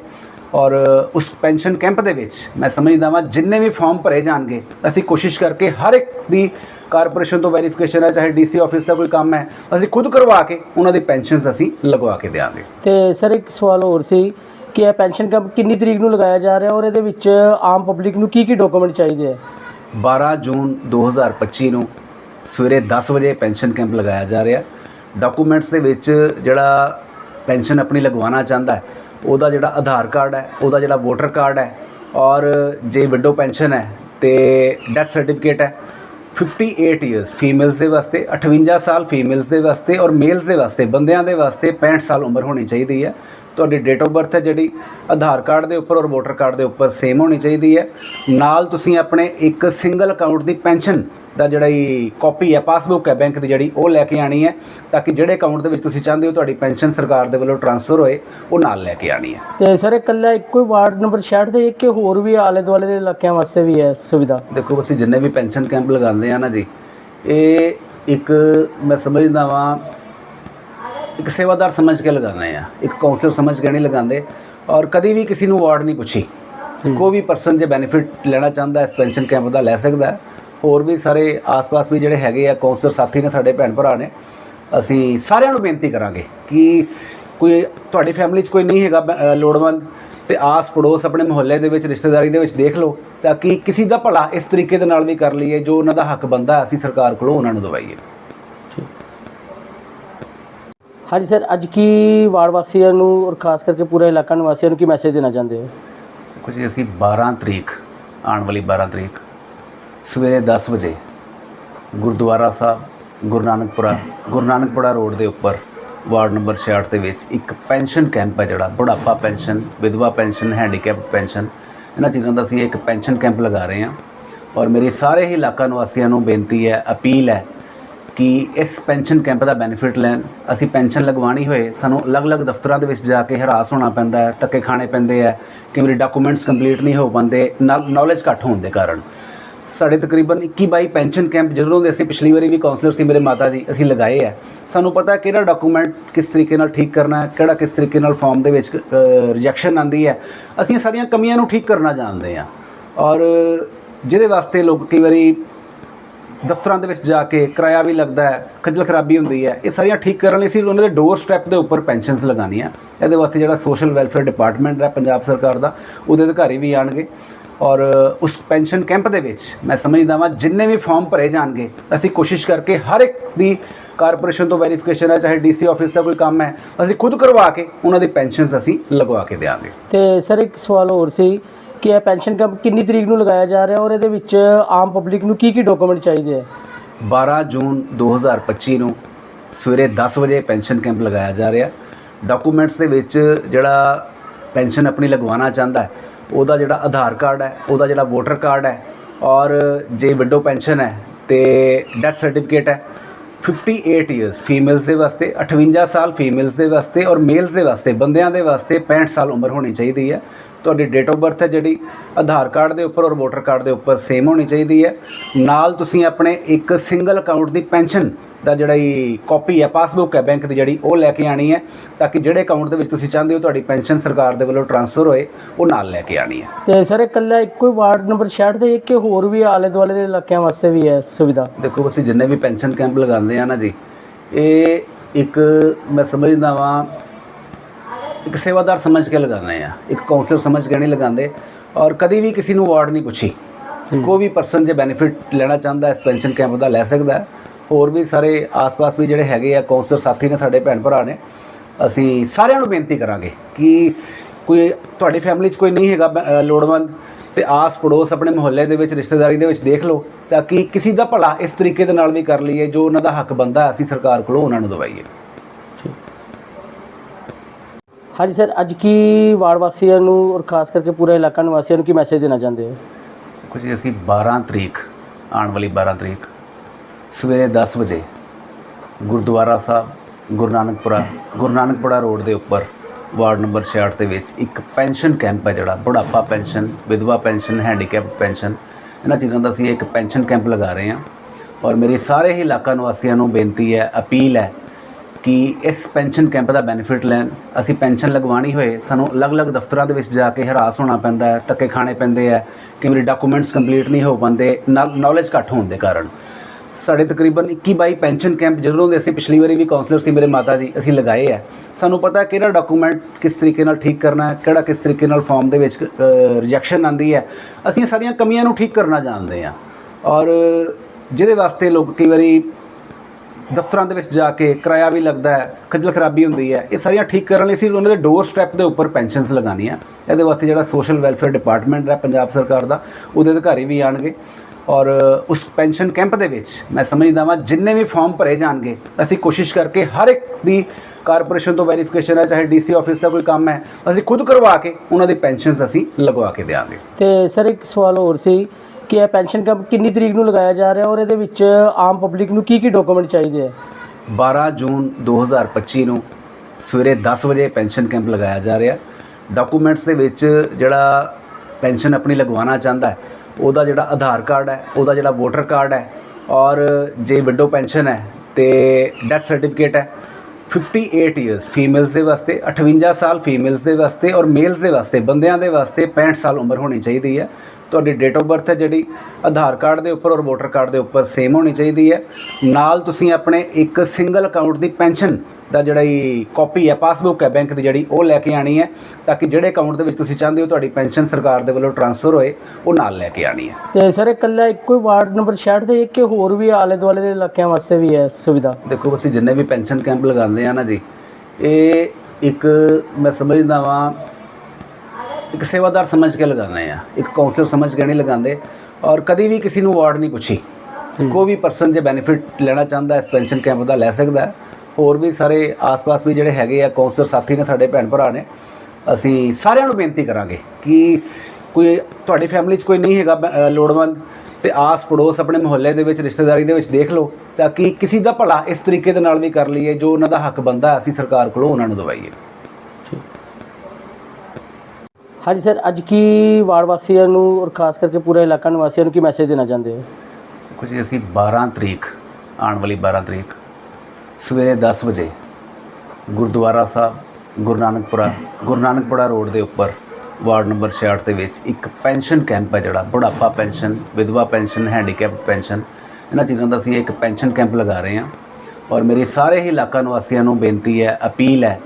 ਔਰ ਉਸ ਪੈਨਸ਼ਨ ਕੈਂਪ ਦੇ ਵਿੱਚ ਮੈਂ ਸਮਝਦਾ ਵਾਂ, ਜਿੰਨੇ ਵੀ ਫਾਰਮ ਭਰੇ ਜਾਣਗੇ, ਅਸੀਂ ਕੋਸ਼ਿਸ਼ ਕਰਕੇ ਹਰ ਇੱਕ ਦੀ ਕਾਰਪੋਰੇਸ਼ਨ ਤੋਂ ਵੈਰੀਫਿਕੇਸ਼ਨ ਹੈ, ਚਾਹੇ ਡੀਸੀ ਆਫਿਸ ਦਾ ਕੋਈ ਕੰਮ ਹੈ, ਅਸੀਂ ਖੁਦ ਕਰਵਾ ਕੇ ਉਹਨਾਂ ਦੀ ਪੈਨਸ਼ਨਸ ਅਸੀਂ ਲਗਵਾ ਕੇ ਦੇਵਾਂਗੇ ਤੇ ਸਰ ਇੱਕ ਸਵਾਲ ਹੋਰ ਸੀ ਕਿ ਇਹ ਪੈਨਸ਼ਨ ਕੈਂਪ ਕਿੰਨੀ ਤਰੀਕ ਨੂੰ ਲਗਾਇਆ ਜਾ ਰਿਹਾ ਔਰ ਇਹਦੇ ਵਿੱਚ ਆਮ ਪਬਲਿਕ ਨੂੰ ਕੀ ਕੀ ਡਾਕੂਮੈਂਟ ਚਾਹੀਦੇ ਹੈ 12 ਜੂਨ 2025 ਨੂੰ ਸਵੇਰੇ 10 ਵਜੇ ਪੈਨਸ਼ਨ ਕੈਂਪ ਲਗਾਇਆ ਜਾ ਰਿਹਾ। ਡਾਕੂਮੈਂਟਸ ਦੇ ਵਿੱਚ ਜਿਹੜਾ ਪੈਨਸ਼ਨ ਆਪਣੀ ਲਗਵਾਉਣਾ ਚਾਹੁੰਦਾ ਹੈ, ਉਹਦਾ ਜਿਹੜਾ ਆਧਾਰ ਕਾਰਡ ਹੈ, ਉਹਦਾ ਜਿਹੜਾ ਵੋਟਰ ਕਾਰਡ ਹੈ ਔਰ ਜੇ ਵਿਡੋ ਪੈਨਸ਼ਨ ਹੈ ਤੇ ਡੈਥ ਸਰਟੀਫਿਕੇਟ ਹੈ। 58 ਇਅਰਸ ਫੀਮੇਲਸ ਦੇ ਵਾਸਤੇ 58 ਸਾਲ ਫੀਮੇਲਸ ਦੇ ਵਾਸਤੇ ਔਰ ਮੇਲਸ ਦੇ ਵਾਸਤੇ, ਬੰਦਿਆਂ ਦੇ ਵਾਸਤੇ 65 ਸਾਲ ਉਮਰ ਹੋਣੀ ਚਾਹੀਦੀ ਹੈ। ਤੁਹਾਡੀ ਡੇਟ ਆਫ ਬਰਥ ਹੈ ਜਿਹੜੀ ਆਧਾਰ ਕਾਰਡ ਦੇ ਉੱਪਰ ਔਰ ਵੋਟਰ ਕਾਰਡ ਦੇ ਉੱਪਰ ਸੇਮ ਹੋਣੀ ਚਾਹੀਦੀ ਹੈ। ਨਾਲ ਤੁਸੀਂ ਆਪਣੇ ਇੱਕ ਸਿੰਗਲ ਅਕਾਊਂਟ ਦੀ ਪੈਨਸ਼ਨ ਦਾ ਜਿਹੜਾ ਹੀ ਕਾਪੀ ਹੈ ਪਾਸਬੁੱਕ ਹੈ ਬੈਂਕ ਦੀ ਜਿਹੜੀ ਉਹ ਲੈ ਕੇ ਆਣੀ ਹੈ। ਤਾਂ ਕਿ ਜਿਹੜੇ ਅਕਾਊਂਟ ਦੇ ਵਿੱਚ ਤੁਸੀਂ ਚਾਹੁੰਦੇ ਹੋ ਤੁਹਾਡੀ ਪੈਨਸ਼ਨ ਸਰਕਾਰ ਦੇ ਵੱਲੋਂ ਟ੍ਰਾਂਸਫਰ ਹੋਏ ਉਹ ਨਾਲ ਲੈ ਕੇ ਆਣੀ ਹੈ। ਤੇ ਸਰ ਇਕੱਲਾ ਇੱਕੋ ਹੀ ਵਾਰਡ ਨੰਬਰ 66 ਦੇ ਇੱਕ ਕਿ ਹੋਰ ਵੀ ਆਲੇ ਦੁਆਲੇ ਦੇ ਇਲਾਕਿਆਂ ਵਾਸਤੇ ਵੀ ਹੈ ਸੁਵਿਧਾ? ਦੇਖੋ ਅਸੀਂ ਜਿੰਨੇ ਵੀ ਪੈਨਸ਼ਨ ਕੈਂਪ ਲਗਾਉਂਦੇ ਆ ਨਾ ਜੀ ਇਹ ਇੱਕ ਮੈਂ ਸਮਝਦਾ ਵਾਂ ਇੱਕ ਸੇਵਾਦਾਰ ਸਮਝ ਕੇ ਲਗਾਉਂਦੇ ਆ ਇੱਕ ਕਾਉਂਸਲਰ ਸਮਝ ਕੇ ਨਹੀਂ ਲਗਾਉਂਦੇ ਔਰ ਕਦੀ ਵੀ ਕਿਸੇ ਨੂੰ ਅਵਾਰਡ ਨਹੀਂ ਪੁੱਛੀ। ਕੋਈ ਵੀ ਪਰਸਨ ਜੇ ਬੈਨੀਫਿਟ ਲੈਣਾ ਚਾਹੁੰਦਾ ਹੈ ਇਸ ਪੈਨਸ਼ਨ ਕੈਂਪ ਦਾ ਲੈ ਸਕਦਾ। ਹੈ ਹੋਰ ਵੀ ਸਾਰੇ ਆਸ-ਪਾਸ ਵੀ ਜਿਹੜੇ ਹੈਗੇ ਆ ਕਾਉਂਸਲਰ ਸਾਥੀ ਨੇ ਸਾਡੇ ਭੈਣ ਭਰਾ ਨੇ ਅਸੀਂ ਸਾਰਿਆਂ ਨੂੰ ਬੇਨਤੀ ਕਰਾਂਗੇ ਕਿ ਕੋਈ ਤੁਹਾਡੀ ਫੈਮਿਲੀ 'ਚ ਕੋਈ ਨਹੀਂ ਹੈਗਾ ਲੋੜਵੰਦ ਤੇ ਆਸ ਪੜੋਸ ਆਪਣੇ ਮੁਹੱਲੇ ਦੇ ਵਿੱਚ ਰਿਸ਼ਤੇਦਾਰੀ ਦੇ ਵਿੱਚ ਦੇਖ ਲਓ ਤਾਂ ਕਿ ਕਿਸੇ ਦਾ ਭਲਾ ਇਸ ਤਰੀਕੇ ਦੇ ਨਾਲ ਵੀ ਕਰ ਲਈਏ ਜੋ ਉਹਨਾਂ ਦਾ ਹੱਕ ਬੰਦਾ ਅਸੀਂ ਸਰਕਾਰ ਕੋਲੋਂ ਉਹਨਾਂ ਨੂੰ ਦਵਾਈਏ। ਹਾਂਜੀ ਸਰ, ਅੱਜ ਕੀ ਵਾਰਡ ਵਾਸੀਆਂ ਨੂੰ ਔਰ ਖਾਸ ਕਰਕੇ ਪੂਰੇ ਇਲਾਕਾ ਨਿਵਾਸੀਆਂ ਨੂੰ ਕੀ ਮੈਸੇਜ ਦੇਣਾ ਚਾਹੁੰਦੇ ਹੋ? ਕੁਝ ਅਸੀਂ 12 ਤਰੀਕ, ਆਉਣ ਵਾਲੀ 12 ਤਰੀਕ, ਸਵੇਰੇ 10 ਵਜੇ ਗੁਰਦੁਆਰਾ ਸਾਹਿਬ, ਗੁਰੂ ਨਾਨਕਪੁਰਾ ਗੁਰੂ ਨਾਨਕਪੁਰਾ ਰੋਡ ਦੇ ਉੱਪਰ ਵਾਰਡ ਨੰਬਰ 66 ਦੇ ਵਿੱਚ ਇੱਕ ਪੈਨਸ਼ਨ ਕੈਂਪ ਹੈ ਜਿਹੜਾ, ਬੁਢਾਪਾ ਪੈਨਸ਼ਨ, ਵਿਧਵਾ ਪੈਨਸ਼ਨ ਹੈਂਡੀਕੈਪ ਪੈਨਸ਼ਨ, ਇਹਨਾਂ ਚੀਜ਼ਾਂ ਦਾ ਅਸੀਂ ਇੱਕ ਪੈਨਸ਼ਨ ਕੈਂਪ ਲਗਾ ਰਹੇ ਹਾਂ। ਔਰ ਮੇਰੀ ਸਾਰੇ ਹੀ ਇਲਾਕਾ ਨਿਵਾਸੀਆਂ ਨੂੰ ਬੇਨਤੀ ਹੈ, ਅਪੀਲ ਹੈ ਕਿ ਇਸ ਪੈਨਸ਼ਨ ਕੈਂਪ ਦਾ ਬੈਨੀਫਿਟ ਲੈਣ, ਅਸੀਂ ਪੈਨਸ਼ਨ ਲਗਵਾਉਣੀ ਹੋਏ, ਸਾਨੂੰ ਅਲੱਗ-ਅਲੱਗ ਦਫ਼ਤਰਾਂ ਦੇ ਵਿੱਚ ਜਾ ਕੇ ਹਰਾਸ ਹੋਣਾ ਪੈਂਦਾ ਹੈ, ਧੱਕੇ ਖਾਣੇ ਪੈਂਦੇ ਹੈ ਕਿ ਮੇਰੇ ਡਾਕੂਮੈਂਟਸ ਕੰਪਲੀਟ ਨਹੀਂ ਹੋ ਪਾਉਂਦੇ ਨੌਲੇਜ ਘੱਟ ਹੋਣ ਦੇ ਕਾਰਨ। ਸਾਡੇ ਤਕਰੀਬਨ 21 22 ਪੈਨਸ਼ਨ ਕੈਂਪ ਜਦੋਂ ਦੇ ਅਸੀਂ ਪਿਛਲੀ ਵਾਰੀ ਵੀ ਕਾਉਂਸਲਰ ਸੀ ਮੇਰੇ ਮਾਤਾ ਜੀ, ਅਸੀਂ ਲਗਾਏ ਹੈ। ਸਾਨੂੰ ਪਤਾ ਕਿਹੜਾ ਡਾਕੂਮੈਂਟ ਕਿਸ ਤਰੀਕੇ ਨਾਲ ਠੀਕ ਕਰਨਾ ਹੈ, ਕਿਹੜਾ ਕਿਸ ਤਰੀਕੇ ਨਾਲ ਫਾਰਮ ਦੇ ਵਿੱਚ ਰਿਜੈਕਸ਼ਨ ਆਂਦੀ ਹੈ। ਅਸੀਂ ਸਾਰੀਆਂ ਕਮੀਆਂ ਨੂੰ ਠੀਕ ਕਰਨਾ ਜਾਣਦੇ ਹਾਂ। ਔਰ ਜਿਹਦੇ ਵਾਸਤੇ ਲੋਕ ਕਈ ਵਾਰੀ ਦਫ਼ਤਰਾਂ ਦੇ ਵਿੱਚ ਜਾ ਕੇ ਕਿਰਾਇਆ ਵੀ ਲੱਗਦਾ ਹੈ, ਖੱਜਲ ਖਰਾਬੀ ਹੁੰਦੀ ਹੈ, ਇਹ ਸਾਰੀਆਂ ਠੀਕ ਕਰਨ ਲਈ ਅਸੀਂ ਉਹਨਾਂ ਦੇ ਡੋਰ ਸਟੈਪ ਦੇ ਉੱਪਰ ਪੈਨਸ਼ਨਸ ਲਗਾਉਣੀਆਂ। ਇਹਦੇ ਵਾਸਤੇ ਜਿਹੜਾ ਸੋਸ਼ਲ ਵੈਲਫੇਅਰ ਡਿਪਾਰਟਮੈਂਟ ਹੈ ਪੰਜਾਬ ਸਰਕਾਰ ਦਾ, ਉਹਦੇ ਅਧਿਕਾਰੀ ਵੀ ਆਣਗੇ ਔਰ ਉਸ ਪੈਨਸ਼ਨ ਕੈਂਪ ਦੇ ਵਿੱਚ ਮੈਂ ਸਮਝਦਾ ਵਾਂ, ਜਿੰਨੇ ਵੀ ਫਾਰਮ ਭਰੇ ਜਾਣਗੇ, ਅਸੀਂ ਕੋਸ਼ਿਸ਼ ਕਰਕੇ ਹਰ ਇੱਕ ਦੀ ਕਾਰਪੋਰੇਸ਼ਨ ਤੋਂ ਵੈਰੀਫਿਕੇਸ਼ਨ ਹੈ, ਚਾਹੇ ਡੀਸੀ ਆਫਿਸ ਦਾ ਕੋਈ ਕੰਮ ਹੈ, ਅਸੀਂ ਖੁਦ ਕਰਵਾ ਕੇ ਉਹਨਾਂ ਦੀ ਪੈਨਸ਼ਨਸ ਅਸੀਂ ਲਗਵਾ ਕੇ ਦੇਵਾਂਗੇ। ਤੇ ਸਰ ਇੱਕ ਸਵਾਲ ਹੋਰ ਸੀ ਕਿ ਇਹ ਪੈਨਸ਼ਨ ਕੈਂਪ ਕਿੰਨੀ ਤਰੀਕ ਨੂੰ ਲਗਾਇਆ ਜਾ ਰਿਹਾ ਔਰ ਇਹਦੇ ਵਿੱਚ ਆਮ ਪਬਲਿਕ ਨੂੰ ਕੀ ਕੀ ਡਾਕੂਮੈਂਟ ਚਾਹੀਦੇ ਹੈ 12 ਜੂਨ 2025 ਨੂੰ ਸਵੇਰੇ 10 ਵਜੇ ਪੈਨਸ਼ਨ ਕੈਂਪ ਲਗਾਇਆ ਜਾ ਰਿਹਾ। ਡਾਕੂਮੈਂਟਸ ਦੇ ਵਿੱਚ ਜਿਹੜਾ ਪੈਨਸ਼ਨ ਆਪਣੀ ਲਗਵਾਉਣਾ ਚਾਹੁੰਦਾ ਹੈ, ਉਹਦਾ ਜਿਹੜਾ ਆਧਾਰ ਕਾਰਡ ਹੈ, ਉਹਦਾ ਜਿਹੜਾ ਵੋਟਰ ਕਾਰਡ ਹੈ ਔਰ ਜੇ ਵਿਡੋ ਪੈਨਸ਼ਨ ਹੈ ਤੇ ਡੈਥ ਸਰਟੀਫਿਕੇਟ ਹੈ। 58 ਇਅਰਸ ਫੀਮੇਲਸ ਦੇ ਵਾਸਤੇ 58 ਸਾਲ ਫੀਮੇਲਸ ਦੇ ਵਾਸਤੇ ਔਰ ਮੇਲਸ ਦੇ ਵਾਸਤੇ, ਬੰਦਿਆਂ ਦੇ ਵਾਸਤੇ 65 ਸਾਲ ਉਮਰ ਹੋਣੀ ਚਾਹੀਦੀ ਹੈ। ਤੁਹਾਡੀ ਡੇਟ ਆਫ ਬਰਥ ਹੈ ਜਿਹੜੀ ਆਧਾਰ ਕਾਰਡ ਦੇ ਉੱਪਰ ਔਰ ਵੋਟਰ ਕਾਰਡ ਦੇ ਉੱਪਰ ਸੇਮ ਹੋਣੀ ਚਾਹੀਦੀ ਹੈ। ਨਾਲ ਤੁਸੀਂ ਆਪਣੇ ਇੱਕ ਸਿੰਗਲ ਅਕਾਊਂਟ ਦੀ ਪੈਨਸ਼ਨ ਦਾ ਜਿਹੜਾ ਹੀ ਕਾਪੀ ਹੈ ਪਾਸਬੁੱਕ ਹੈ ਬੈਂਕ ਦੀ ਜਿਹੜੀ ਉਹ ਲੈ ਕੇ ਆਣੀ ਹੈ। ਤਾਂ ਕਿ ਜਿਹੜੇ ਅਕਾਊਂਟ ਦੇ ਵਿੱਚ ਤੁਸੀਂ ਚਾਹੁੰਦੇ ਹੋ ਤੁਹਾਡੀ ਪੈਨਸ਼ਨ ਸਰਕਾਰ ਦੇ ਵੱਲੋਂ ਟ੍ਰਾਂਸਫਰ ਹੋਏ ਉਹ ਨਾਲ ਲੈ ਕੇ ਆਣੀ ਹੈ। ਤੇ ਸਰ ਇਕੱਲਾ ਇੱਕੋ ਹੀ ਵਾਰਡ ਨੰਬਰ 66 ਤੇ ਇੱਕ ਹੋਰ ਵੀ ਆਲੇ ਦੁਆਲੇ ਦੇ ਇਲਾਕਿਆਂ ਵਾਸਤੇ ਵੀ ਹੈ ਸੁਵਿਧਾ? ਦੇਖੋ ਅਸੀਂ ਜਿੰਨੇ ਵੀ ਪੈਨਸ਼ਨ ਕੈਂਪ ਲਗਾਉਂਦੇ ਆ ਨਾ ਜੀ ਇਹ ਇੱਕ ਮੈਂ ਸਮਝਦਾ ਵਾਂ ਇੱਕ ਸੇਵਾਦਾਰ ਸਮਝ ਕੇ ਲਗਾਉਂਦੇ ਆ ਇੱਕ ਕਾਉਂਸਲਰ ਸਮਝ ਕੇ ਨਹੀਂ ਲਗਾਉਂਦੇ ਔਰ ਕਦੀ ਵੀ ਕਿਸੇ ਨੂੰ ਅਵਾਰਡ ਨਹੀਂ ਪੁੱਛੀ। ਕੋਈ ਵੀ ਪਰਸਨ ਜੇ ਬੈਨੀਫਿਟ ਲੈਣਾ ਚਾਹੁੰਦਾ ਇਸ ਪੈਨਸ਼ਨ ਕੈਂਪ ਦਾ ਲੈ ਸਕਦਾ। ਹੋਰ ਵੀ ਸਾਰੇ ਆਸ-ਪਾਸ ਵੀ ਜਿਹੜੇ ਹੈਗੇ ਆ ਕਾਉਂਸਲਰ ਸਾਥੀ ਨੇ ਸਾਡੇ ਭੈਣ ਭਰਾ ਨੇ ਅਸੀਂ ਸਾਰਿਆਂ ਨੂੰ ਬੇਨਤੀ ਕਰਾਂਗੇ ਕਿ ਕੋਈ ਤੁਹਾਡੀ ਫੈਮਿਲੀ 'ਚ ਕੋਈ ਨਹੀਂ ਹੈਗਾ ਲੋੜਵੰਦ ਤੇ ਆਸ ਪੜੋਸ ਆਪਣੇ ਮੁਹੱਲੇ ਦੇ ਵਿੱਚ ਰਿਸ਼ਤੇਦਾਰੀ ਦੇ ਵਿੱਚ ਦੇਖ ਲਓ ਤਾਂ ਕਿ ਕਿਸੇ ਦਾ ਭਲਾ ਇਸ ਤਰੀਕੇ ਦੇ ਨਾਲ ਵੀ ਕਰ ਲਈਏ ਜੋ ਉਹਨਾਂ ਦਾ ਹੱਕ ਬੰਦਾ ਅਸੀਂ ਸਰਕਾਰ ਕੋਲੋਂ ਉਹਨਾਂ ਨੂੰ ਦਵਾਈਏ। ਹਾਂਜੀ ਸਰ, ਅੱਜ ਕੀ ਵਾਰਡ ਵਾਸੀਆਂ ਨੂੰ ਔਰ ਖਾਸ ਕਰਕੇ ਪੂਰੇ ਇਲਾਕਾ ਨਿਵਾਸੀਆਂ ਨੂੰ ਕੀ ਮੈਸੇਜ ਦੇਣਾ ਚਾਹੁੰਦੇ ਹੋ? ਕੁਝ ਅਸੀਂ 12 ਤਰੀਕ, ਆਉਣ ਵਾਲੀ 12 ਤਰੀਕ, ਸਵੇਰੇ 10 ਵਜੇ ਗੁਰਦੁਆਰਾ ਸਾਹਿਬ, ਗੁਰੂ ਨਾਨਕਪੁਰਾ ਗੁਰੂ ਨਾਨਕਪੁਰਾ ਰੋਡ ਦੇ ਉੱਪਰ ਵਾਰਡ ਨੰਬਰ 66 ਦੇ ਵਿੱਚ ਇੱਕ ਪੈਨਸ਼ਨ ਕੈਂਪ ਹੈ ਜਿਹੜਾ ਬੁਢਾਪਾ ਪੈਨਸ਼ਨ, ਵਿਧਵਾ ਪੈਨਸ਼ਨ ਹੈਂਡੀਕੈਪ ਪੈਨਸ਼ਨ, ਇਹਨਾਂ ਚੀਜ਼ਾਂ ਦਾ ਅਸੀਂ ਇੱਕ ਪੈਨਸ਼ਨ ਕੈਂਪ ਲਗਾ ਰਹੇ ਹਾਂ। ਔਰ ਮੇਰੇ ਸਾਰੇ ਹੀ ਇਲਾਕਾ ਨਿਵਾਸੀਆਂ ਨੂੰ ਬੇਨਤੀ ਹੈ, ਅਪੀਲ ਹੈ ਕਿ ਇਸ ਪੈਨਸ਼ਨ ਕੈਂਪ ਦਾ ਬੈਨੀਫਿਟ ਲੈਣ, ਅਸੀਂ ਪੈਨਸ਼ਨ ਲਗਵਾਉਣੀ ਹੋਏ, ਸਾਨੂੰ ਅਲੱਗ-ਅਲੱਗ ਦਫ਼ਤਰਾਂ ਦੇ ਵਿੱਚ ਜਾ ਕੇ ਹਰਾਸ ਹੋਣਾ ਪੈਂਦਾ ਹੈ, ਧੱਕੇ ਖਾਣੇ ਪੈਂਦੇ ਹੈ ਕਈ ਵਾਰੀ ਡਾਕੂਮੈਂਟਸ ਕੰਪਲੀਟ ਨਹੀਂ ਹੋ ਪਾਉਂਦੇ ਨੌਲੇਜ ਘੱਟ ਹੋਣ ਦੇ ਕਾਰਨ। ਸਾਡੇ ਤਕਰੀਬਨ 21 22 ਪੈਨਸ਼ਨ ਕੈਂਪ ਜਦੋਂ ਦੇ ਅਸੀਂ ਪਿਛਲੀ ਵਾਰੀ ਵੀ ਕਾਉਂਸਲਰ ਸੀ ਮੇਰੇ ਮਾਤਾ ਜੀ, ਅਸੀਂ ਲਗਾਏ ਆ ਸਾਨੂੰ ਪਤਾ ਕਿਹੜਾ ਡਾਕੂਮੈਂਟ ਕਿਸ ਤਰੀਕੇ ਨਾਲ ਠੀਕ ਕਰਨਾ ਹੈ, ਕਿਹੜਾ ਕਿਸ ਤਰੀਕੇ ਨਾਲ ਫਾਰਮ ਦੇ ਵਿੱਚ ਰਿਜੈਕਸ਼ਨ ਆਂਦੀ ਹੈ। ਅਸੀਂ ਸਾਰੀਆਂ ਕਮੀਆਂ ਨੂੰ ਠੀਕ ਕਰਨਾ ਜਾਣਦੇ ਹਾਂ। ਔਰ ਜਿਹਦੇ ਵਾਸਤੇ ਲੋਕ ਕਈ ਵਾਰੀ ਦਫ਼ਤਰਾਂ ਦੇ ਵਿੱਚ ਜਾ ਕੇ ਕਿਰਾਇਆ ਵੀ ਲੱਗਦਾ ਹੈ, ਖੱਜਲ ਖਰਾਬੀ ਹੁੰਦੀ ਹੈ, ਇਹ ਸਾਰੀਆਂ ਠੀਕ ਕਰਨ ਲਈ ਅਸੀਂ ਉਹਨਾਂ ਦੇ ਡੋਰ ਸਟੈਪ ਦੇ ਉੱਪਰ ਪੈਨਸ਼ਨਸ ਲਗਾਉਣੀਆਂ। ਇਹਦੇ ਵਾਸਤੇ ਜਿਹੜਾ ਸੋਸ਼ਲ ਵੈਲਫੇਅਰ ਡਿਪਾਰਟਮੈਂਟ ਹੈ ਪੰਜਾਬ ਸਰਕਾਰ ਦਾ, ਉਹਦੇ ਅਧਿਕਾਰੀ ਵੀ ਆਣਗੇ ਔਰ ਉਸ ਪੈਨਸ਼ਨ ਕੈਂਪ ਦੇ ਵਿੱਚ ਮੈਂ ਸਮਝਦਾ ਵਾਂ, ਜਿੰਨੇ ਵੀ ਫਾਰਮ ਭਰੇ ਜਾਣਗੇ, ਅਸੀਂ ਕੋਸ਼ਿਸ਼ ਕਰਕੇ ਹਰ ਇੱਕ ਦੀ ਕਾਰਪੋਰੇਸ਼ਨ ਤੋਂ ਵੈਰੀਫਿਕੇਸ਼ਨ ਹੈ, ਚਾਹੇ ਡੀਸੀ ਆਫਿਸ ਦਾ ਕੋਈ ਕੰਮ ਹੈ, ਅਸੀਂ ਖੁਦ ਕਰਵਾ ਕੇ ਉਹਨਾਂ ਦੀ ਪੈਨਸ਼ਨਸ ਅਸੀਂ ਲਗਵਾ ਕੇ ਦੇਵਾਂਗੇ ਤੇ ਸਰ ਇੱਕ ਸਵਾਲ ਹੋਰ ਸੀ ਕਿ ਇਹ ਪੈਨਸ਼ਨ ਕੈਂਪ ਕਿੰਨੀ ਤਰੀਕ ਨੂੰ ਲਗਾਇਆ ਜਾ ਰਿਹਾ ਔਰ ਇਹਦੇ ਵਿੱਚ ਆਮ ਪਬਲਿਕ ਨੂੰ ਕੀ ਕੀ ਡਾਕੂਮੈਂਟ ਚਾਹੀਦੇ ਆ? 12 ਜੂਨ 2025 ਨੂੰ ਸਵੇਰੇ 10 ਵਜੇ ਪੈਨਸ਼ਨ ਕੈਂਪ ਲਗਾਇਆ ਜਾ ਰਿਹਾ। ਡਾਕੂਮੈਂਟਸ ਦੇ ਵਿੱਚ ਜਿਹੜਾ ਪੈਨਸ਼ਨ ਆਪਣੀ ਲਗਵਾਉਣਾ ਚਾਹੁੰਦਾ ਹੈ, ਉਹਦਾ ਜਿਹੜਾ ਆਧਾਰ ਕਾਰਡ ਹੈ, ਉਹਦਾ ਜਿਹੜਾ ਵੋਟਰ ਕਾਰਡ ਹੈ ਔਰ ਜੇ ਵਿਡੋ ਪੈਨਸ਼ਨ ਹੈ ਤੇ ਡੈਥ ਸਰਟੀਫਿਕੇਟ ਹੈ। 58 ਇਅਰਸ ਫੀਮੇਲਸ ਦੇ ਵਾਸਤੇ 58 ਸਾਲ ਫੀਮੇਲਸ ਦੇ ਵਾਸਤੇ ਔਰ ਮੇਲਸ ਦੇ ਵਾਸਤੇ, ਬੰਦਿਆਂ ਦੇ ਵਾਸਤੇ 65 ਸਾਲ ਉਮਰ ਹੋਣੀ ਚਾਹੀਦੀ ਹੈ। ਤੁਹਾਡੀ ਡੇਟ ਆਫ ਬਰਥ ਹੈ ਜਿਹੜੀ ਆਧਾਰ ਕਾਰਡ ਦੇ ਉੱਪਰ ਔਰ ਵੋਟਰ ਕਾਰਡ ਦੇ ਉੱਪਰ ਸੇਮ ਹੋਣੀ ਚਾਹੀਦੀ ਹੈ। ਨਾਲ ਤੁਸੀਂ ਆਪਣੇ ਇੱਕ ਸਿੰਗਲ ਅਕਾਊਂਟ ਦੀ ਪੈਨਸ਼ਨ ਦਾ ਜਿਹੜਾ ਹੀ ਕਾਪੀ ਹੈ ਪਾਸਬੁੱਕ ਹੈ ਬੈਂਕ ਦੀ ਜਿਹੜੀ ਉਹ ਲੈ ਕੇ ਆਣੀ ਹੈ ਤਾਂ ਕਿ ਜਿਹੜੇ ਅਕਾਊਂਟ ਦੇ ਵਿੱਚ ਤੁਸੀਂ ਚਾਹੁੰਦੇ ਹੋ ਤੁਹਾਡੀ ਪੈਨਸ਼ਨ ਸਰਕਾਰ ਦੇ ਵੱਲੋਂ ਟ੍ਰਾਂਸਫਰ ਹੋਏ ਉਹ ਨਾਲ ਲੈ ਕੇ ਆਣੀ ਹੈ। ਤੇ ਸਰ ਇਕੱਲਾ ਇੱਕੋ ਹੀ ਵਾਰਡ ਨੰਬਰ 66 ਤੇ ਇੱਕ ਹੋਰ ਵੀ ਆਲੇ ਦੁਆਲੇ ਦੇ ਇਲਾਕਿਆਂ ਵਾਸਤੇ ਵੀ ਹੈ ਸੁਵਿਧਾ? ਦੇਖੋ ਅਸੀਂ ਜਿੰਨੇ ਵੀ ਪੈਨਸ਼ਨ ਕੈਂਪ ਲਗਾਉਂਦੇ ਆ ਨਾ ਜੀ ਇਹ ਇੱਕ ਮੈਂ ਸਮਝਦਾ ਵਾਂ ਇੱਕ ਸੇਵਾਦਾਰ ਸਮਝ ਕੇ ਲਗਾਉਂਦੇ ਆ ਇੱਕ ਕਾਉਂਸਲਰ ਸਮਝ ਕੇ ਨਹੀਂ ਲਗਾਉਂਦੇ ਔਰ ਕਦੀ ਵੀ ਕਿਸੇ ਨੂੰ ਅਵਾਰਡ ਨਹੀਂ ਪੁੱਛੀ। ਕੋਈ ਵੀ ਪਰਸਨ ਜੇ ਬੈਨੀਫਿਟ ਲੈਣਾ ਚਾਹੁੰਦਾ ਇਸ ਪੈਨਸ਼ਨ ਕੈਂਪ ਦਾ ਲੈ ਸਕਦਾ। ਹੋਰ ਵੀ ਸਾਰੇ ਆਸ-ਪਾਸ ਵੀ ਜਿਹੜੇ ਹੈਗੇ ਆ ਕਾਉਂਸਲਰ ਸਾਥੀ ਨੇ ਸਾਡੇ ਭੈਣ ਭਰਾ ਨੇ ਅਸੀਂ ਸਾਰਿਆਂ ਨੂੰ ਬੇਨਤੀ ਕਰਾਂਗੇ ਕਿ ਕੋਈ ਤੁਹਾਡੀ ਫੈਮਿਲੀ 'ਚ ਕੋਈ ਨਹੀਂ ਹੈਗਾ ਲੋੜਵੰਦ ਤੇ ਆਸ ਪੜੋਸ ਆਪਣੇ ਮੁਹੱਲੇ ਦੇ ਵਿੱਚ ਰਿਸ਼ਤੇਦਾਰੀ ਦੇ ਵਿੱਚ ਦੇਖ ਲਓ ਤਾਂ ਕਿ ਕਿਸੇ ਦਾ ਭਲਾ ਇਸ ਤਰੀਕੇ ਦੇ ਨਾਲ ਵੀ ਕਰ ਲਈਏ ਜੋ ਉਹਨਾਂ ਦਾ ਹੱਕ ਬੰਦਾ ਅਸੀਂ ਸਰਕਾਰ ਕੋਲੋਂ ਉਹਨਾਂ ਨੂੰ ਦਵਾਈਏ। ਹਾਂਜੀ ਸਰ, ਅੱਜ ਕੀ ਵਾਰਡ ਵਾਸੀਆਂ ਨੂੰ ਔਰ ਖਾਸ ਕਰਕੇ ਪੂਰੇ ਇਲਾਕਾ ਨਿਵਾਸੀਆਂ ਨੂੰ ਕੀ ਮੈਸੇਜ ਦੇਣਾ ਚਾਹੁੰਦੇ ਹੋ? ਕੁਝ ਅਸੀਂ 12 ਤਰੀਕ, ਆਉਣ ਵਾਲੀ 12 ਤਰੀਕ, ਸਵੇਰੇ 10 ਵਜੇ ਗੁਰਦੁਆਰਾ ਸਾਹਿਬ, ਗੁਰੂ ਨਾਨਕਪੁਰਾ ਗੁਰੂ ਨਾਨਕਪੁਰਾ ਰੋਡ ਦੇ ਉੱਪਰ ਵਾਰਡ ਨੰਬਰ 66 ਦੇ ਵਿੱਚ ਇੱਕ ਪੈਨਸ਼ਨ ਕੈਂਪ ਹੈ ਜਿਹੜਾ, ਬੁਢਾਪਾ ਪੈਨਸ਼ਨ, ਵਿਧਵਾ ਪੈਨਸ਼ਨ ਹੈਂਡੀਕੈਪ ਪੈਨਸ਼ਨ, ਇਹਨਾਂ ਚੀਜ਼ਾਂ ਦਾ ਅਸੀਂ ਇੱਕ ਪੈਨਸ਼ਨ ਕੈਂਪ ਲਗਾ ਰਹੇ ਹਾਂ। ਔਰ ਮੇਰੀ ਸਾਰੇ ਹੀ ਇਲਾਕਾ ਨਿਵਾਸੀਆਂ ਨੂੰ ਬੇਨਤੀ ਹੈ, ਅਪੀਲ ਹੈ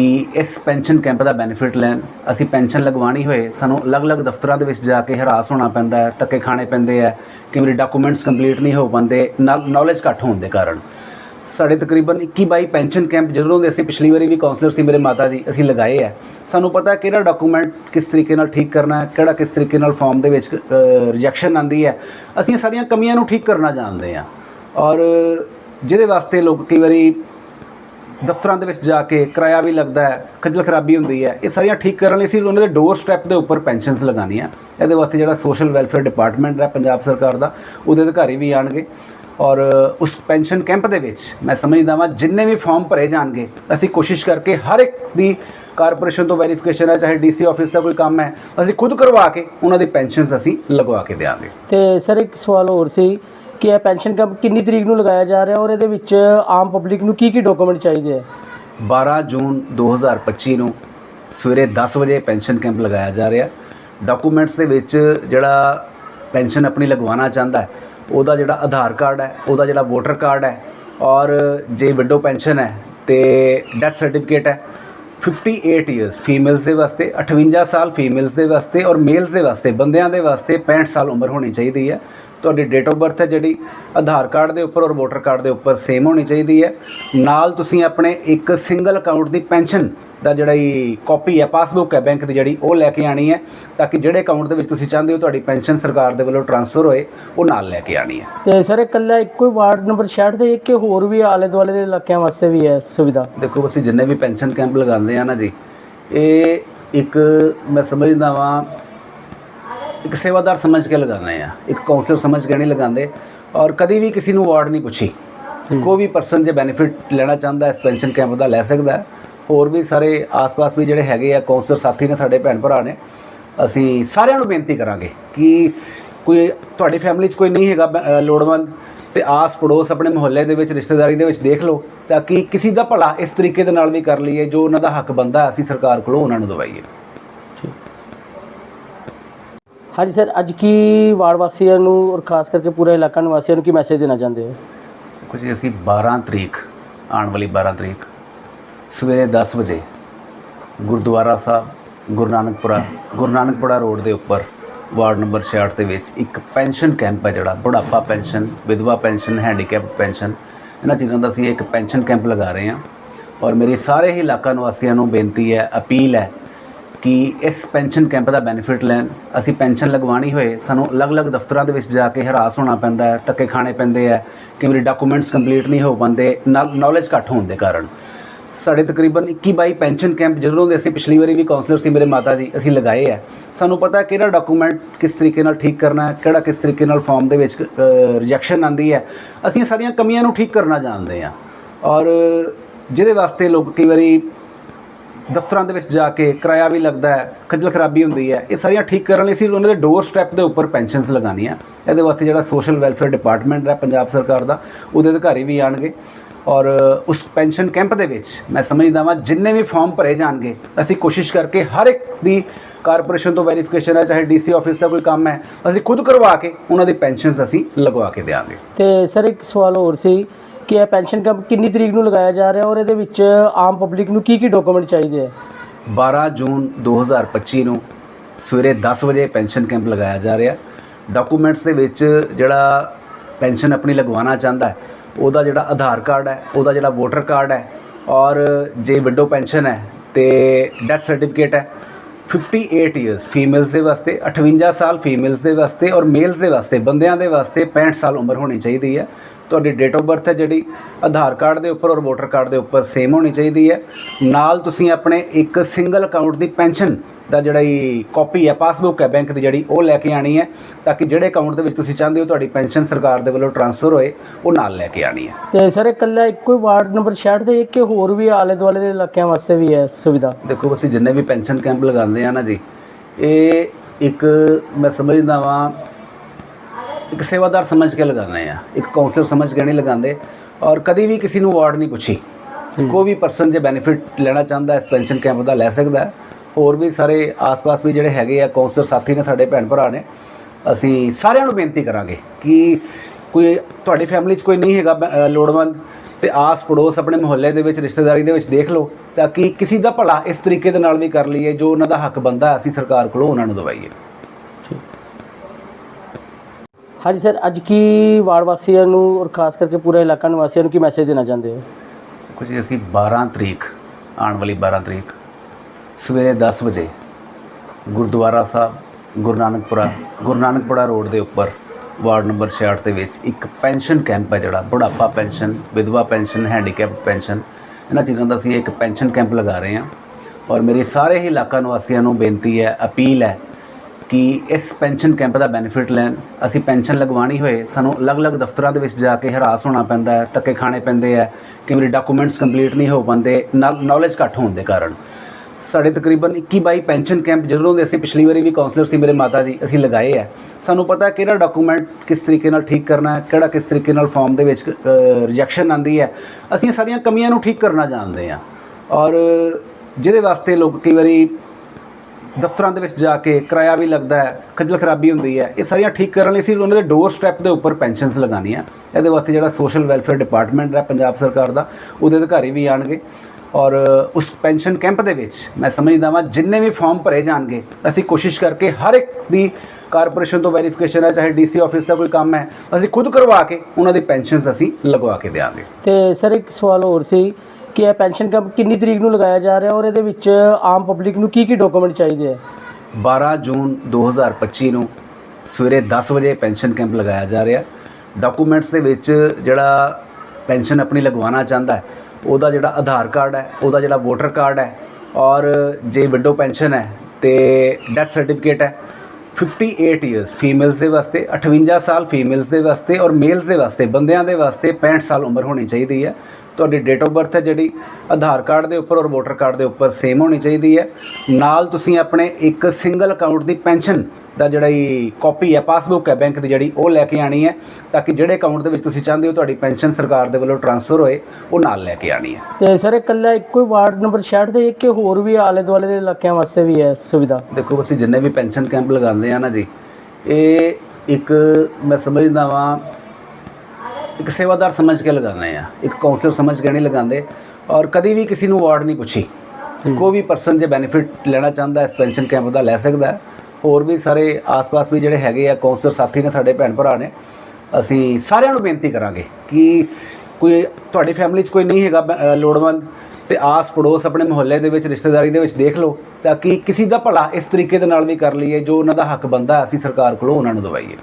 ਕਿ ਇਸ ਪੈਨਸ਼ਨ ਕੈਂਪ ਦਾ ਬੈਨੀਫਿਟ ਲੈਣ, ਅਸੀਂ ਪੈਨਸ਼ਨ ਲਗਵਾਉਣੀ ਹੋਏ, ਸਾਨੂੰ ਅਲੱਗ-ਅਲੱਗ ਦਫ਼ਤਰਾਂ ਦੇ ਵਿੱਚ ਜਾ ਕੇ ਹਰਾਸ ਹੋਣਾ ਪੈਂਦਾ ਹੈ, ਧੱਕੇ ਖਾਣੇ ਪੈਂਦੇ ਹੈ ਕਈ ਵਾਰੀ ਡਾਕੂਮੈਂਟਸ ਕੰਪਲੀਟ ਨਹੀਂ ਹੋ ਪਾਉਂਦੇ ਨੌਲੇਜ ਘੱਟ ਹੋਣ ਦੇ ਕਾਰਨ। ਸਾਡੇ ਤਕਰੀਬਨ 21 22 ਪੈਨਸ਼ਨ ਕੈਂਪ ਜਦੋਂ ਦੇ ਅਸੀਂ ਪਿਛਲੀ ਵਾਰੀ ਵੀ ਕਾਉਂਸਲਰ ਸੀ ਮੇਰੇ ਮਾਤਾ ਜੀ, ਅਸੀਂ ਲਗਾਏ ਆ ਸਾਨੂੰ ਪਤਾ ਕਿਹੜਾ ਡਾਕੂਮੈਂਟ ਕਿਸ ਤਰੀਕੇ ਨਾਲ ਠੀਕ ਕਰਨਾ ਹੈ, ਕਿਹੜਾ ਕਿਸ ਤਰੀਕੇ ਨਾਲ ਫਾਰਮ ਦੇ ਵਿੱਚ ਰਿਜੈਕਸ਼ਨ ਆਂਦੀ ਹੈ। ਅਸੀਂ ਸਾਰੀਆਂ ਕਮੀਆਂ ਨੂੰ ਠੀਕ ਕਰਨਾ ਜਾਣਦੇ ਹਾਂ। ਔਰ ਜਿਹਦੇ ਵਾਸਤੇ ਲੋਕ ਕਈ ਵਾਰੀ ਦਫ਼ਤਰਾਂ ਦੇ ਵਿੱਚ ਜਾ ਕੇ ਕਿਰਾਇਆ ਵੀ ਲੱਗਦਾ ਹੈ, ਖੱਜਲ ਖਰਾਬੀ ਹੁੰਦੀ ਹੈ, ਇਹ ਸਾਰੀਆਂ ਠੀਕ ਕਰਨ ਲਈ ਅਸੀਂ ਉਹਨਾਂ ਦੇ ਡੋਰ ਸਟੈਪ ਦੇ ਉੱਪਰ ਪੈਨਸ਼ਨਸ ਲਗਾਉਣੀਆਂ। ਇਹਦੇ ਵਾਸਤੇ ਜਿਹੜਾ ਸੋਸ਼ਲ ਵੈਲਫੇਅਰ ਡਿਪਾਰਟਮੈਂਟ ਹੈ ਪੰਜਾਬ ਸਰਕਾਰ ਦਾ, ਉਹਦੇ ਅਧਿਕਾਰੀ ਵੀ ਆਣਗੇ ਔਰ ਉਸ ਪੈਨਸ਼ਨ ਕੈਂਪ ਦੇ ਵਿੱਚ ਮੈਂ ਸਮਝਦਾ ਵਾਂ, ਜਿੰਨੇ ਵੀ ਫਾਰਮ ਭਰੇ ਜਾਣਗੇ, ਅਸੀਂ ਕੋਸ਼ਿਸ਼ ਕਰਕੇ ਹਰ ਇੱਕ ਦੀ ਕਾਰਪੋਰੇਸ਼ਨ ਤੋਂ ਵੈਰੀਫਿਕੇਸ਼ਨ ਹੈ, ਚਾਹੇ ਡੀਸੀ ਆਫਿਸ ਦਾ ਕੋਈ ਕੰਮ ਹੈ, ਅਸੀਂ ਖੁਦ ਕਰਵਾ ਕੇ ਉਹਨਾਂ ਦੀ ਪੈਨਸ਼ਨਸ ਅਸੀਂ ਲਗਵਾ ਕੇ ਦੇਵਾਂਗੇ ਤੇ ਸਰ ਇੱਕ ਸਵਾਲ ਹੋਰ ਸੀ ਕਿ ਇਹ ਪੈਨਸ਼ਨ ਕੈਂਪ ਕਿੰਨੀ ਤਰੀਕ ਨੂੰ ਲਗਾਇਆ ਜਾ ਰਿਹਾ ਔਰ ਇਹਦੇ ਵਿੱਚ ਆਮ ਪਬਲਿਕ ਨੂੰ ਕੀ ਕੀ ਡਾਕੂਮੈਂਟ ਚਾਹੀਦੇ ਹੈ 12 ਜੂਨ 2025 ਨੂੰ ਸਵੇਰੇ 10 ਵਜੇ ਪੈਨਸ਼ਨ ਕੈਂਪ ਲਗਾਇਆ ਜਾ ਰਿਹਾ। ਡਾਕੂਮੈਂਟਸ ਦੇ ਵਿੱਚ ਜਿਹੜਾ ਪੈਨਸ਼ਨ ਆਪਣੀ ਲਗਵਾਉਣਾ ਚਾਹੁੰਦਾ ਹੈ, ਉਹਦਾ ਜਿਹੜਾ ਆਧਾਰ ਕਾਰਡ ਹੈ, ਉਹਦਾ ਜਿਹੜਾ ਵੋਟਰ ਕਾਰਡ ਹੈ ਔਰ ਜੇ ਵਿਡੋ ਪੈਨਸ਼ਨ ਹੈ ਤੇ ਡੈਥ ਸਰਟੀਫਿਕੇਟ ਹੈ। 58 ਇਅਰਸ ਫੀਮੇਲਸ ਦੇ ਵਾਸਤੇ 58 ਸਾਲ ਫੀਮੇਲਸ ਦੇ ਵਾਸਤੇ ਔਰ ਮੇਲਸ ਦੇ ਵਾਸਤੇ, ਬੰਦਿਆਂ ਦੇ ਵਾਸਤੇ 65 ਸਾਲ ਉਮਰ ਹੋਣੀ ਚਾਹੀਦੀ ਹੈ। ਤੁਹਾਡੀ ਡੇਟ ਆਫ ਬਰਥ ਹੈ ਜਿਹੜੀ ਆਧਾਰ ਕਾਰਡ ਦੇ ਉੱਪਰ ਔਰ ਵੋਟਰ ਕਾਰਡ ਦੇ ਉੱਪਰ ਸੇਮ ਹੋਣੀ ਚਾਹੀਦੀ ਹੈ। ਨਾਲ ਤੁਸੀਂ ਆਪਣੇ ਇੱਕ ਸਿੰਗਲ ਅਕਾਊਂਟ ਦੀ ਪੈਨਸ਼ਨ ਦਾ ਜਿਹੜਾ ਹੀ ਕਾਪੀ ਹੈ ਪਾਸਬੁੱਕ ਹੈ ਬੈਂਕ ਦੀ ਜਿਹੜੀ ਉਹ ਲੈ ਕੇ ਆਣੀ ਹੈ। ਤਾਂ ਕਿ ਜਿਹੜੇ ਅਕਾਊਂਟ ਦੇ ਵਿੱਚ ਤੁਸੀਂ ਚਾਹੁੰਦੇ ਹੋ ਤੁਹਾਡੀ ਪੈਨਸ਼ਨ ਸਰਕਾਰ ਦੇ ਵੱਲੋਂ ਟ੍ਰਾਂਸਫਰ ਹੋਏ ਉਹ ਨਾਲ ਲੈ ਕੇ ਆਣੀ ਹੈ। ਤੇ ਸਰ ਇਕੱਲਾ ਇੱਕੋ ਹੀ ਵਾਰਡ ਨੰਬਰ 66 ਦੇ ਇੱਕ ਹੋਰ ਵੀ ਆਲੇ ਦੁਆਲੇ ਦੇ ਇਲਾਕਿਆਂ ਵਾਸਤੇ ਵੀ ਹੈ ਸੁਵਿਧਾ? ਦੇਖੋ ਅਸੀਂ ਜਿੰਨੇ ਵੀ ਪੈਨਸ਼ਨ ਕੈਂਪ ਲਗਾਉਂਦੇ ਆ ਨਾ ਜੀ ਇਹ ਇੱਕ ਮੈਂ ਸਮਝਦਾ ਵਾਂ ਇੱਕ ਸੇਵਾਦਾਰ ਸਮਝ ਕੇ ਲਗਾਉਂਦੇ ਆ ਇੱਕ ਕਾਉਂਸਲਰ ਸਮਝ ਕੇ ਨਹੀਂ ਲਗਾਉਂਦੇ ਔਰ ਕਦੀ ਵੀ ਕਿਸੇ ਨੂੰ ਵਾਰਡ ਨਹੀਂ ਪੁੱਛੀ। ਕੋਈ ਵੀ ਪਰਸਨ ਜੇ ਬੈਨੀਫਿਟ ਲੈਣਾ ਚਾਹੁੰਦਾ ਇਸ ਪੈਨਸ਼ਨ ਕੈਂਪ ਦਾ ਲੈ ਸਕਦਾ ਹੈ। ਹੋਰ ਵੀ ਸਾਰੇ ਆਸ-ਪਾਸ ਵੀ ਜਿਹੜੇ ਹੈਗੇ ਆ ਕਾਉਂਸਲਰ ਸਾਥੀ ਨੇ ਸਾਡੇ ਭੈਣ ਭਰਾ ਨੇ ਅਸੀਂ ਸਾਰਿਆਂ ਨੂੰ ਬੇਨਤੀ ਕਰਾਂਗੇ ਕਿ ਕੋਈ ਤੁਹਾਡੀ ਫੈਮਿਲੀ 'ਚ ਕੋਈ ਨਹੀਂ ਹੈਗਾ ਲੋੜਵੰਦ ਤੇ ਆਸ ਪੜੋਸ ਆਪਣੇ ਮੁਹੱਲੇ ਦੇ ਵਿੱਚ ਰਿਸ਼ਤੇਦਾਰੀ ਦੇ ਵਿੱਚ ਦੇਖ ਲਓ ਤਾਂ ਕਿ ਕਿਸੇ ਦਾ ਭਲਾ ਇਸ ਤਰੀਕੇ ਦੇ ਨਾਲ ਵੀ ਕਰ ਲਈਏ ਜੋ ਉਹਨਾਂ ਦਾ ਹੱਕ ਬੰਦਾ ਅਸੀਂ ਸਰਕਾਰ ਕੋਲੋਂ ਉਹਨਾਂ ਨੂੰ ਦਵਾਈਏ। ਹਾਂਜੀ ਸਰ, ਅੱਜ ਕੀ ਵਾਰਡ ਵਾਸੀਆਂ ਨੂੰ ਔਰ ਖਾਸ ਕਰਕੇ ਪੂਰੇ ਇਲਾਕਾ ਨਿਵਾਸੀਆਂ ਨੂੰ ਕੀ ਮੈਸੇਜ ਦੇਣਾ ਚਾਹੁੰਦੇ ਹੋ? ਕੁਝ ਅਸੀਂ 12 ਤਰੀਕ, ਆਉਣ ਵਾਲੀ 12 ਤਰੀਕ, ਸਵੇਰੇ 10 ਵਜੇ ਗੁਰਦੁਆਰਾ ਸਾਹਿਬ, ਗੁਰੂ ਨਾਨਕਪੁਰਾ ਗੁਰੂ ਨਾਨਕਪੁਰਾ ਰੋਡ ਦੇ ਉੱਪਰ ਵਾਰਡ ਨੰਬਰ 66 ਦੇ ਵਿੱਚ ਇੱਕ ਪੈਨਸ਼ਨ ਕੈਂਪ ਹੈ ਜਿਹੜਾ, ਬੁਢਾਪਾ ਪੈਨਸ਼ਨ, ਵਿਧਵਾ ਪੈਨਸ਼ਨ ਹੈਂਡੀਕੈਪ ਪੈਨਸ਼ਨ, ਇਹਨਾਂ ਚੀਜ਼ਾਂ ਦਾ ਅਸੀਂ ਇੱਕ ਪੈਨਸ਼ਨ ਕੈਂਪ ਲਗਾ ਰਹੇ ਹਾਂ। ਔਰ ਮੇਰੀ ਸਾਰੇ ਹੀ ਇਲਾਕਾ ਨਿਵਾਸੀਆਂ ਨੂੰ ਬੇਨਤੀ ਹੈ, ਅਪੀਲ ਹੈ ਕਿ ਇਸ ਪੈਨਸ਼ਨ ਕੈਂਪ ਦਾ ਬੈਨੀਫਿਟ ਲੈਣ, ਅਸੀਂ ਪੈਨਸ਼ਨ ਲਗਵਾਉਣੀ ਹੋਏ, ਸਾਨੂੰ ਅਲੱਗ-ਅਲੱਗ ਦਫ਼ਤਰਾਂ ਦੇ ਵਿੱਚ ਜਾ ਕੇ ਹਰਾਸ ਹੋਣਾ ਪੈਂਦਾ ਹੈ, ਧੱਕੇ ਖਾਣੇ ਪੈਂਦੇ ਹੈ, ਕਿ ਮੇਰੇ ਡਾਕੂਮੈਂਟਸ ਕੰਪਲੀਟ ਨਹੀਂ ਹੋ ਪਾਉਂਦੇ ਨੌਲੇਜ ਘੱਟ ਹੋਣ ਦੇ ਕਾਰਨ। ਸਾਡੇ ਤਕਰੀਬਨ 21 22 ਪੈਨਸ਼ਨ ਕੈਂਪ ਜਦੋਂ ਦੇ ਅਸੀਂ ਪਿਛਲੀ ਵਾਰੀ ਵੀ ਕਾਉਂਸਲਰ ਸੀ ਮੇਰੇ ਮਾਤਾ ਜੀ, ਅਸੀਂ ਲਗਾਏ ਹੈ। ਸਾਨੂੰ ਪਤਾ ਕਿਹੜਾ ਡਾਕੂਮੈਂਟ ਕਿਸ ਤਰੀਕੇ ਨਾਲ ਠੀਕ ਕਰਨਾ ਹੈ, ਕਿਹੜਾ ਕਿਸ ਤਰੀਕੇ ਨਾਲ ਫਾਰਮ ਦੇ ਵਿੱਚ ਰਿਜੈਕਸ਼ਨ ਆਂਦੀ ਹੈ। ਅਸੀਂ ਸਾਰੀਆਂ ਕਮੀਆਂ ਨੂੰ ਠੀਕ ਕਰਨਾ ਜਾਣਦੇ ਹਾਂ। ਔਰ ਜਿਹਦੇ ਵਾਸਤੇ ਲੋਕ ਕਈ ਵਾਰੀ ਦਫ਼ਤਰਾਂ ਦੇ ਵਿੱਚ ਜਾ ਕੇ ਕਿਰਾਇਆ ਵੀ ਲੱਗਦਾ ਹੈ, ਖੱਜਲ ਖਰਾਬੀ ਹੁੰਦੀ ਹੈ, ਇਹ ਸਾਰੀਆਂ ਠੀਕ ਕਰਨ ਲਈ ਅਸੀਂ ਉਹਨਾਂ ਦੇ ਡੋਰ ਸਟੈਪ ਦੇ ਉੱਪਰ ਪੈਨਸ਼ਨਸ ਲਗਾਉਣੀਆਂ। ਇਹਦੇ ਵਾਸਤੇ ਜਿਹੜਾ ਸੋਸ਼ਲ ਵੈਲਫੇਅਰ ਡਿਪਾਰਟਮੈਂਟ ਹੈ ਪੰਜਾਬ ਸਰਕਾਰ ਦਾ, ਉਹਦੇ ਅਧਿਕਾਰੀ ਵੀ ਆਣਗੇ ਔਰ ਉਸ ਪੈਨਸ਼ਨ ਕੈਂਪ ਦੇ ਵਿੱਚ ਮੈਂ ਸਮਝਦਾ ਵਾਂ, ਜਿੰਨੇ ਵੀ ਫਾਰਮ ਭਰੇ ਜਾਣਗੇ, ਅਸੀਂ ਕੋਸ਼ਿਸ਼ ਕਰਕੇ ਹਰ ਇੱਕ ਦੀ ਕਾਰਪੋਰੇਸ਼ਨ ਤੋਂ ਵੈਰੀਫਿਕੇਸ਼ਨ ਹੈ, ਚਾਹੇ ਡੀਸੀ ਆਫਿਸ ਦਾ ਕੋਈ ਕੰਮ ਹੈ, ਅਸੀਂ ਖੁਦ ਕਰਵਾ ਕੇ ਉਹਨਾਂ ਦੀ ਪੈਨਸ਼ਨਸ ਅਸੀਂ ਲਗਵਾ ਕੇ ਦੇਵਾਂਗੇ ਤੇ ਸਰ ਇੱਕ ਸਵਾਲ ਹੋਰ ਸੀ ਕਿ ਇਹ ਪੈਨਸ਼ਨ ਕੈਂਪ ਕਿੰਨੀ ਤਰੀਕ ਨੂੰ ਲਗਾਇਆ ਜਾ ਰਿਹਾ ਔਰ ਇਹਦੇ ਵਿੱਚ ਆਮ ਪਬਲਿਕ ਨੂੰ ਕੀ ਕੀ ਡਾਕੂਮੈਂਟ ਚਾਹੀਦੇ ਹੈ 12 ਜੂਨ 2025 ਨੂੰ ਸਵੇਰੇ 10 ਵਜੇ ਪੈਨਸ਼ਨ ਕੈਂਪ ਲਗਾਇਆ ਜਾ ਰਿਹਾ। ਡਾਕੂਮੈਂਟਸ ਦੇ ਵਿੱਚ ਜਿਹੜਾ ਪੈਨਸ਼ਨ ਆਪਣੀ ਲਗਵਾਉਣਾ ਚਾਹੁੰਦਾ ਹੈ, ਉਹਦਾ ਜਿਹੜਾ ਆਧਾਰ ਕਾਰਡ ਹੈ, ਉਹਦਾ ਜਿਹੜਾ ਵੋਟਰ ਕਾਰਡ ਹੈ ਔਰ ਜੇ ਵਿਡੋ ਪੈਨਸ਼ਨ ਹੈ ਤੇ ਡੈਥ ਸਰਟੀਫਿਕੇਟ ਹੈ। 58 ਇਅਰਸ ਫੀਮੇਲਸ ਦੇ ਵਾਸਤੇ 58 ਸਾਲ ਫੀਮੇਲਸ ਦੇ ਵਾਸਤੇ ਔਰ ਮੇਲਸ ਦੇ ਵਾਸਤੇ, ਬੰਦਿਆਂ ਦੇ ਵਾਸਤੇ 65 ਸਾਲ ਉਮਰ ਹੋਣੀ ਚਾਹੀਦੀ ਹੈ। ਤੁਹਾਡੀ ਡੇਟ ਆਫ ਬਰਥ ਹੈ ਜਿਹੜੀ ਆਧਾਰ ਕਾਰਡ ਦੇ ਉੱਪਰ ਔਰ ਵੋਟਰ ਕਾਰਡ ਦੇ ਉੱਪਰ ਸੇਮ ਹੋਣੀ ਚਾਹੀਦੀ ਹੈ। ਨਾਲ ਤੁਸੀਂ ਆਪਣੇ ਇੱਕ ਸਿੰਗਲ ਅਕਾਊਂਟ ਦੀ ਪੈਨਸ਼ਨ ਦਾ ਜਿਹੜਾ ਹੀ ਕਾਪੀ ਹੈ ਪਾਸਬੁੱਕ ਹੈ ਬੈਂਕ ਦੀ ਜਿਹੜੀ ਉਹ ਲੈ ਕੇ ਆਣੀ ਹੈ। ਤਾਂ ਕਿ ਜਿਹੜੇ ਅਕਾਊਂਟ ਦੇ ਵਿੱਚ ਤੁਸੀਂ ਚਾਹੁੰਦੇ ਹੋ ਤੁਹਾਡੀ ਪੈਨਸ਼ਨ ਸਰਕਾਰ ਦੇ ਵੱਲੋਂ ਟ੍ਰਾਂਸਫਰ ਹੋਏ ਉਹ ਨਾਲ ਲੈ ਕੇ ਆਣੀ ਹੈ। ਤੇ ਸਰ ਇਕੱਲਾ ਇੱਕੋ ਹੀ ਵਾਰਡ ਨੰਬਰ 66 ਦੇ ਇੱਕ ਕਿ ਹੋਰ ਵੀ ਆਲੇ ਦੁਆਲੇ ਦੇ ਇਲਾਕਿਆਂ ਵਾਸਤੇ ਵੀ ਹੈ ਸੁਵਿਧਾ? ਦੇਖੋ ਅਸੀਂ ਜਿੰਨੇ ਵੀ ਪੈਨਸ਼ਨ ਕੈਂਪ ਲਗਾਉਂਦੇ ਆ ਨਾ ਜੀ ਇਹ ਇੱਕ ਮੈਂ ਸਮਝਦਾ ਵਾਂ ਇੱਕ ਸੇਵਾਦਾਰ ਸਮਝ ਕੇ ਲਗਾਉਂਦੇ ਆ ਇੱਕ ਕਾਉਂਸਲਰ ਸਮਝ ਕੇ ਨਹੀਂ ਲਗਾਉਂਦੇ ਔਰ ਕਦੀ ਵੀ ਕਿਸੇ ਨੂੰ ਵਾਰਡ ਨਹੀਂ ਪੁੱਛੀ। ਕੋਈ ਵੀ ਪਰਸਨ ਜੇ ਬੈਨੀਫਿਟ ਲੈਣਾ ਚਾਹੁੰਦਾ ਇਸ ਪੈਨਸ਼ਨ ਕੈਂਪ ਦਾ ਲੈ ਸਕਦਾ। ਹੈ ਹੋਰ ਵੀ ਸਾਰੇ ਆਸ-ਪਾਸ ਵੀ ਜਿਹੜੇ ਹੈਗੇ ਆ ਕਾਉਂਸਲਰ ਸਾਥੀ ਨੇ ਸਾਡੇ ਭੈਣ ਭਰਾ ਨੇ ਅਸੀਂ ਸਾਰਿਆਂ ਨੂੰ ਬੇਨਤੀ ਕਰਾਂਗੇ ਕਿ ਕੋਈ ਤੁਹਾਡੀ ਫੈਮਿਲੀ 'ਚ ਕੋਈ ਨਹੀਂ ਹੈਗਾ ਲੋੜਵੰਦ ਤੇ ਆਸ ਪੜੋਸ ਆਪਣੇ ਮੁਹੱਲੇ ਦੇ ਵਿੱਚ ਰਿਸ਼ਤੇਦਾਰੀ ਦੇ ਵਿੱਚ ਦੇਖ ਲਓ ਤਾਂ ਕਿ ਕਿਸੇ ਦਾ ਭਲਾ ਇਸ ਤਰੀਕੇ ਦੇ ਨਾਲ ਵੀ ਕਰ ਲਈਏ ਜੋ ਉਹਨਾਂ ਦਾ ਹੱਕ ਬੰਦਾ ਅਸੀਂ ਸਰਕਾਰ ਕੋਲੋਂ ਉਹਨਾਂ ਨੂੰ ਦਵਾਈਏ। ਹਾਂਜੀ ਸਰ, ਅੱਜ ਕੀ ਵਾਰਡ ਵਾਸੀਆਂ ਨੂੰ ਔਰ ਖਾਸ ਕਰਕੇ ਪੂਰੇ ਇਲਾਕਾ ਨਿਵਾਸੀਆਂ ਨੂੰ ਕੀ ਮੈਸੇਜ ਦੇਣਾ ਚਾਹੁੰਦੇ ਹੋ? ਕੁਝ ਅਸੀਂ 12 ਤਰੀਕ, ਆਉਣ ਵਾਲੀ 12 ਤਰੀਕ, ਸਵੇਰੇ 10 ਵਜੇ ਗੁਰਦੁਆਰਾ ਸਾਹਿਬ, ਗੁਰੂ ਨਾਨਕਪੁਰਾ ਗੁਰੂ ਨਾਨਕਪੁਰਾ ਰੋਡ ਦੇ ਉੱਪਰ ਵਾਰਡ ਨੰਬਰ 66 ਦੇ ਵਿੱਚ ਇੱਕ ਪੈਨਸ਼ਨ ਕੈਂਪ ਹੈ ਜਿਹੜਾ, ਬੁਢਾਪਾ ਪੈਨਸ਼ਨ, ਵਿਧਵਾ ਪੈਨਸ਼ਨ ਹੈਂਡੀਕੈਪ ਪੈਨਸ਼ਨ, ਇਹਨਾਂ ਚੀਜ਼ਾਂ ਦਾ ਅਸੀਂ ਇੱਕ ਪੈਨਸ਼ਨ ਕੈਂਪ ਲਗਾ ਰਹੇ ਹਾਂ। ਔਰ ਮੇਰੇ ਸਾਰੇ ਹੀ ਇਲਾਕਾ ਨਿਵਾਸੀਆਂ ਨੂੰ ਬੇਨਤੀ ਹੈ, ਅਪੀਲ ਹੈ ਕਿ ਇਸ ਪੈਨਸ਼ਨ ਕੈਂਪ ਦਾ ਬੈਨੀਫਿਟ ਲੈਣ, ਅਸੀਂ ਪੈਨਸ਼ਨ ਲਗਵਾਉਣੀ ਹੋਏ, ਸਾਨੂੰ ਅਲੱਗ-ਅਲੱਗ ਦਫ਼ਤਰਾਂ ਦੇ ਵਿੱਚ ਜਾ ਕੇ ਹਰਾਸ ਹੋਣਾ ਪੈਂਦਾ ਹੈ, ਧੱਕੇ ਖਾਣੇ ਪੈਂਦੇ ਹੈ, ਕਈ ਵਾਰੀ ਡਾਕੂਮੈਂਟਸ ਕੰਪਲੀਟ ਨਹੀਂ ਹੋ ਪਾਉਂਦੇ ਨੌਲੇਜ ਘੱਟ ਹੋਣ ਦੇ ਕਾਰਨ। ਸਾਡੇ ਤਕਰੀਬਨ 21 22 ਪੈਨਸ਼ਨ ਕੈਂਪ ਜਦੋਂ ਦੇ ਅਸੀਂ ਪਿਛਲੀ ਵਾਰੀ ਵੀ ਕਾਉਂਸਲਰ ਸੀ ਮੇਰੇ ਮਾਤਾ ਜੀ, ਅਸੀਂ ਲਗਾਏ ਹੈ। ਸਾਨੂੰ ਪਤਾ ਹੈ ਕਿਹੜਾ ਡਾਕੂਮੈਂਟ ਕਿਸ ਤਰੀਕੇ ਨਾਲ ਠੀਕ ਕਰਨਾ ਹੈ, ਕਿਹੜਾ ਕਿਸ ਤਰੀਕੇ ਨਾਲ ਫਾਰਮ ਦੇ ਵਿੱਚ ਰਿਜੈਕਸ਼ਨ ਆਂਦੀ ਹੈ। ਅਸੀਂ ਸਾਰੀਆਂ ਕਮੀਆਂ ਨੂੰ ਠੀਕ ਕਰਨਾ ਜਾਣਦੇ ਹਾਂ। ਔਰ ਜਿਹਦੇ ਵਾਸਤੇ ਲੋਕ ਕਈ ਵਾਰੀ ਦਫ਼ਤਰਾਂ ਦੇ ਵਿੱਚ ਜਾ ਕੇ ਕਿਰਾਇਆ ਵੀ ਲੱਗਦਾ ਹੈ, ਖੱਜਲ ਖਰਾਬੀ ਹੁੰਦੀ ਹੈ, ਇਹ ਸਾਰੀਆਂ ਠੀਕ ਕਰਨ ਲਈ ਅਸੀਂ ਉਹਨਾਂ ਦੇ ਡੋਰ ਸਟੈਪ ਦੇ ਉੱਪਰ ਪੈਨਸ਼ਨਸ ਲਗਾਉਣੀਆਂ। ਇਹਦੇ ਵਾਸਤੇ ਜਿਹੜਾ ਸੋਸ਼ਲ ਵੈਲਫੇਅਰ ਡਿਪਾਰਟਮੈਂਟ ਹੈ ਪੰਜਾਬ ਸਰਕਾਰ ਦਾ, ਉਹਦੇ ਅਧਿਕਾਰੀ ਵੀ ਆਣਗੇ ਔਰ ਉਸ ਪੈਨਸ਼ਨ ਕੈਂਪ ਦੇ ਵਿੱਚ ਮੈਂ ਸਮਝਦਾ ਵਾਂ, ਜਿੰਨੇ ਵੀ ਫਾਰਮ ਭਰੇ ਜਾਣਗੇ, ਅਸੀਂ ਕੋਸ਼ਿਸ਼ ਕਰਕੇ ਹਰ ਇੱਕ ਦੀ ਕਾਰਪੋਰੇਸ਼ਨ ਤੋਂ ਵੈਰੀਫਿਕੇਸ਼ਨ ਹੈ, ਚਾਹੇ ਡੀਸੀ ਆਫਿਸ ਦਾ ਕੋਈ ਕੰਮ ਹੈ, ਅਸੀਂ ਖੁਦ ਕਰਵਾ ਕੇ ਉਹਨਾਂ ਦੀ ਪੈਨਸ਼ਨਸ ਅਸੀਂ ਲਗਵਾ ਕੇ ਦੇਵਾਂਗੇ ਤੇ ਸਰ ਇੱਕ ਸਵਾਲ ਹੋਰ ਸੀ ਕਿ ਇਹ ਪੈਨਸ਼ਨ ਕੈਂਪ ਕਿੰਨੀ ਤਰੀਕ ਨੂੰ ਲਗਾਇਆ ਜਾ ਰਿਹਾ ਔਰ ਇਹਦੇ ਵਿੱਚ ਆਮ ਪਬਲਿਕ ਨੂੰ ਕੀ ਕੀ ਡਾਕੂਮੈਂਟ ਚਾਹੀਦੇ ਆ? 12 ਜੂਨ 2025 ਨੂੰ ਸਵੇਰੇ 10 ਵਜੇ ਪੈਨਸ਼ਨ ਕੈਂਪ ਲਗਾਇਆ ਜਾ ਰਿਹਾ। ਡਾਕੂਮੈਂਟਸ ਦੇ ਵਿੱਚ ਜਿਹੜਾ ਪੈਨਸ਼ਨ ਆਪਣੀ ਲਗਵਾਉਣਾ ਚਾਹੁੰਦਾ ਹੈ, ਉਹਦਾ ਜਿਹੜਾ ਆਧਾਰ ਕਾਰਡ ਹੈ, ਉਹਦਾ ਜਿਹੜਾ ਵੋਟਰ ਕਾਰਡ ਹੈ ਔਰ ਜੇ ਵਿਡੋ ਪੈਨਸ਼ਨ ਹੈ ਤੇ ਡੈਥ ਸਰਟੀਫਿਕੇਟ ਹੈ। 58 ਇਅਰਸ ਫੀਮੇਲਸ ਦੇ ਵਾਸਤੇ 58 ਸਾਲ ਫੀਮੇਲਸ ਦੇ ਵਾਸਤੇ ਔਰ ਮੇਲਸ ਦੇ ਵਾਸਤੇ, ਬੰਦਿਆਂ ਦੇ ਵਾਸਤੇ 65 ਸਾਲ ਉਮਰ ਹੋਣੀ ਚਾਹੀਦੀ ਹੈ। ਤੁਹਾਡੀ ਡੇਟ ਆਫ ਬਰਥ ਹੈ ਜਿਹੜੀ ਆਧਾਰ ਕਾਰਡ ਦੇ ਉੱਪਰ ਔਰ ਵੋਟਰ ਕਾਰਡ ਦੇ ਉੱਪਰ ਸੇਮ ਹੋਣੀ ਚਾਹੀਦੀ ਹੈ। ਨਾਲ ਤੁਸੀਂ ਆਪਣੇ ਇੱਕ ਸਿੰਗਲ ਅਕਾਊਂਟ ਦੀ ਪੈਨਸ਼ਨ ਦਾ ਜਿਹੜਾ ਹੀ ਕਾਪੀ ਹੈ ਪਾਸਬੁੱਕ ਹੈ ਬੈਂਕ ਦੀ ਜਿਹੜੀ ਉਹ ਲੈ ਕੇ ਆਣੀ ਹੈ ਤਾਂ ਕਿ ਜਿਹੜੇ ਅਕਾਊਂਟ ਦੇ ਵਿੱਚ ਤੁਸੀਂ ਚਾਹੁੰਦੇ ਹੋ ਤੁਹਾਡੀ ਪੈਨਸ਼ਨ ਸਰਕਾਰ ਦੇ ਵੱਲੋਂ ਟ੍ਰਾਂਸਫਰ ਹੋਏ ਉਹ ਨਾਲ ਲੈ ਕੇ ਆਣੀ ਹੈ। ਤੇ ਸਰ ਇਕੱਲਾ ਇੱਕੋ ਹੀ ਵਾਰਡ ਨੰਬਰ 66 ਦੇ ਇੱਕ ਹੋਰ ਵੀ ਆਲੇ ਦੁਆਲੇ ਦੇ ਇਲਾਕਿਆਂ ਵਾਸਤੇ ਵੀ ਹੈ ਸੁਵਿਧਾ? ਦੇਖੋ ਅਸੀਂ ਜਿੰਨੇ ਵੀ ਪੈਨਸ਼ਨ ਕੈਂਪ ਲਗਾਉਂਦੇ ਆ ਨਾ ਜੀ ਇਹ ਇੱਕ ਮੈਂ ਸਮਝਦਾ ਵਾਂ ਇੱਕ ਸੇਵਾਦਾਰ ਸਮਝ ਕੇ ਲਗਾਉਂਦੇ ਆ ਇੱਕ ਕਾਉਂਸਲਰ ਸਮਝ ਕੇ ਨਹੀਂ ਲਗਾਉਂਦੇ ਔਰ ਕਦੀ ਵੀ ਕਿਸੇ ਨੂੰ ਅਵਾਰਡ ਨਹੀਂ ਪੁੱਛੀ। ਕੋਈ ਵੀ ਪਰਸਨ ਜੇ ਬੈਨੀਫਿਟ ਲੈਣਾ ਚਾਹੁੰਦਾ ਇਸ ਪੈਨਸ਼ਨ ਕੈਂਪ ਦਾ ਲੈ ਸਕਦਾ। ਹੋਰ ਵੀ ਸਾਰੇ ਆਸ-ਪਾਸ ਵੀ ਜਿਹੜੇ ਹੈਗੇ ਆ ਕਾਉਂਸਲਰ ਸਾਥੀ ਨੇ ਸਾਡੇ ਭੈਣ ਭਰਾ ਨੇ ਅਸੀਂ ਸਾਰਿਆਂ ਨੂੰ ਬੇਨਤੀ ਕਰਾਂਗੇ ਕਿ ਕੋਈ ਤੁਹਾਡੀ ਫੈਮਿਲੀ 'ਚ ਕੋਈ ਨਹੀਂ ਹੈਗਾ ਲੋੜਵੰਦ ਤੇ ਆਸ ਪੜੋਸ ਆਪਣੇ ਮੁਹੱਲੇ ਦੇ ਵਿੱਚ ਰਿਸ਼ਤੇਦਾਰੀ ਦੇ ਵਿੱਚ ਦੇਖ ਲਓ ਤਾਂ ਕਿ ਕਿਸੇ ਦਾ ਭਲਾ ਇਸ ਤਰੀਕੇ ਦੇ ਨਾਲ ਵੀ ਕਰ ਲਈਏ ਜੋ ਉਹਨਾਂ ਦਾ ਹੱਕ ਬੰਦਾ ਅਸੀਂ ਸਰਕਾਰ ਕੋਲੋਂ ਉਹਨਾਂ ਨੂੰ ਦਵਾਈਏ।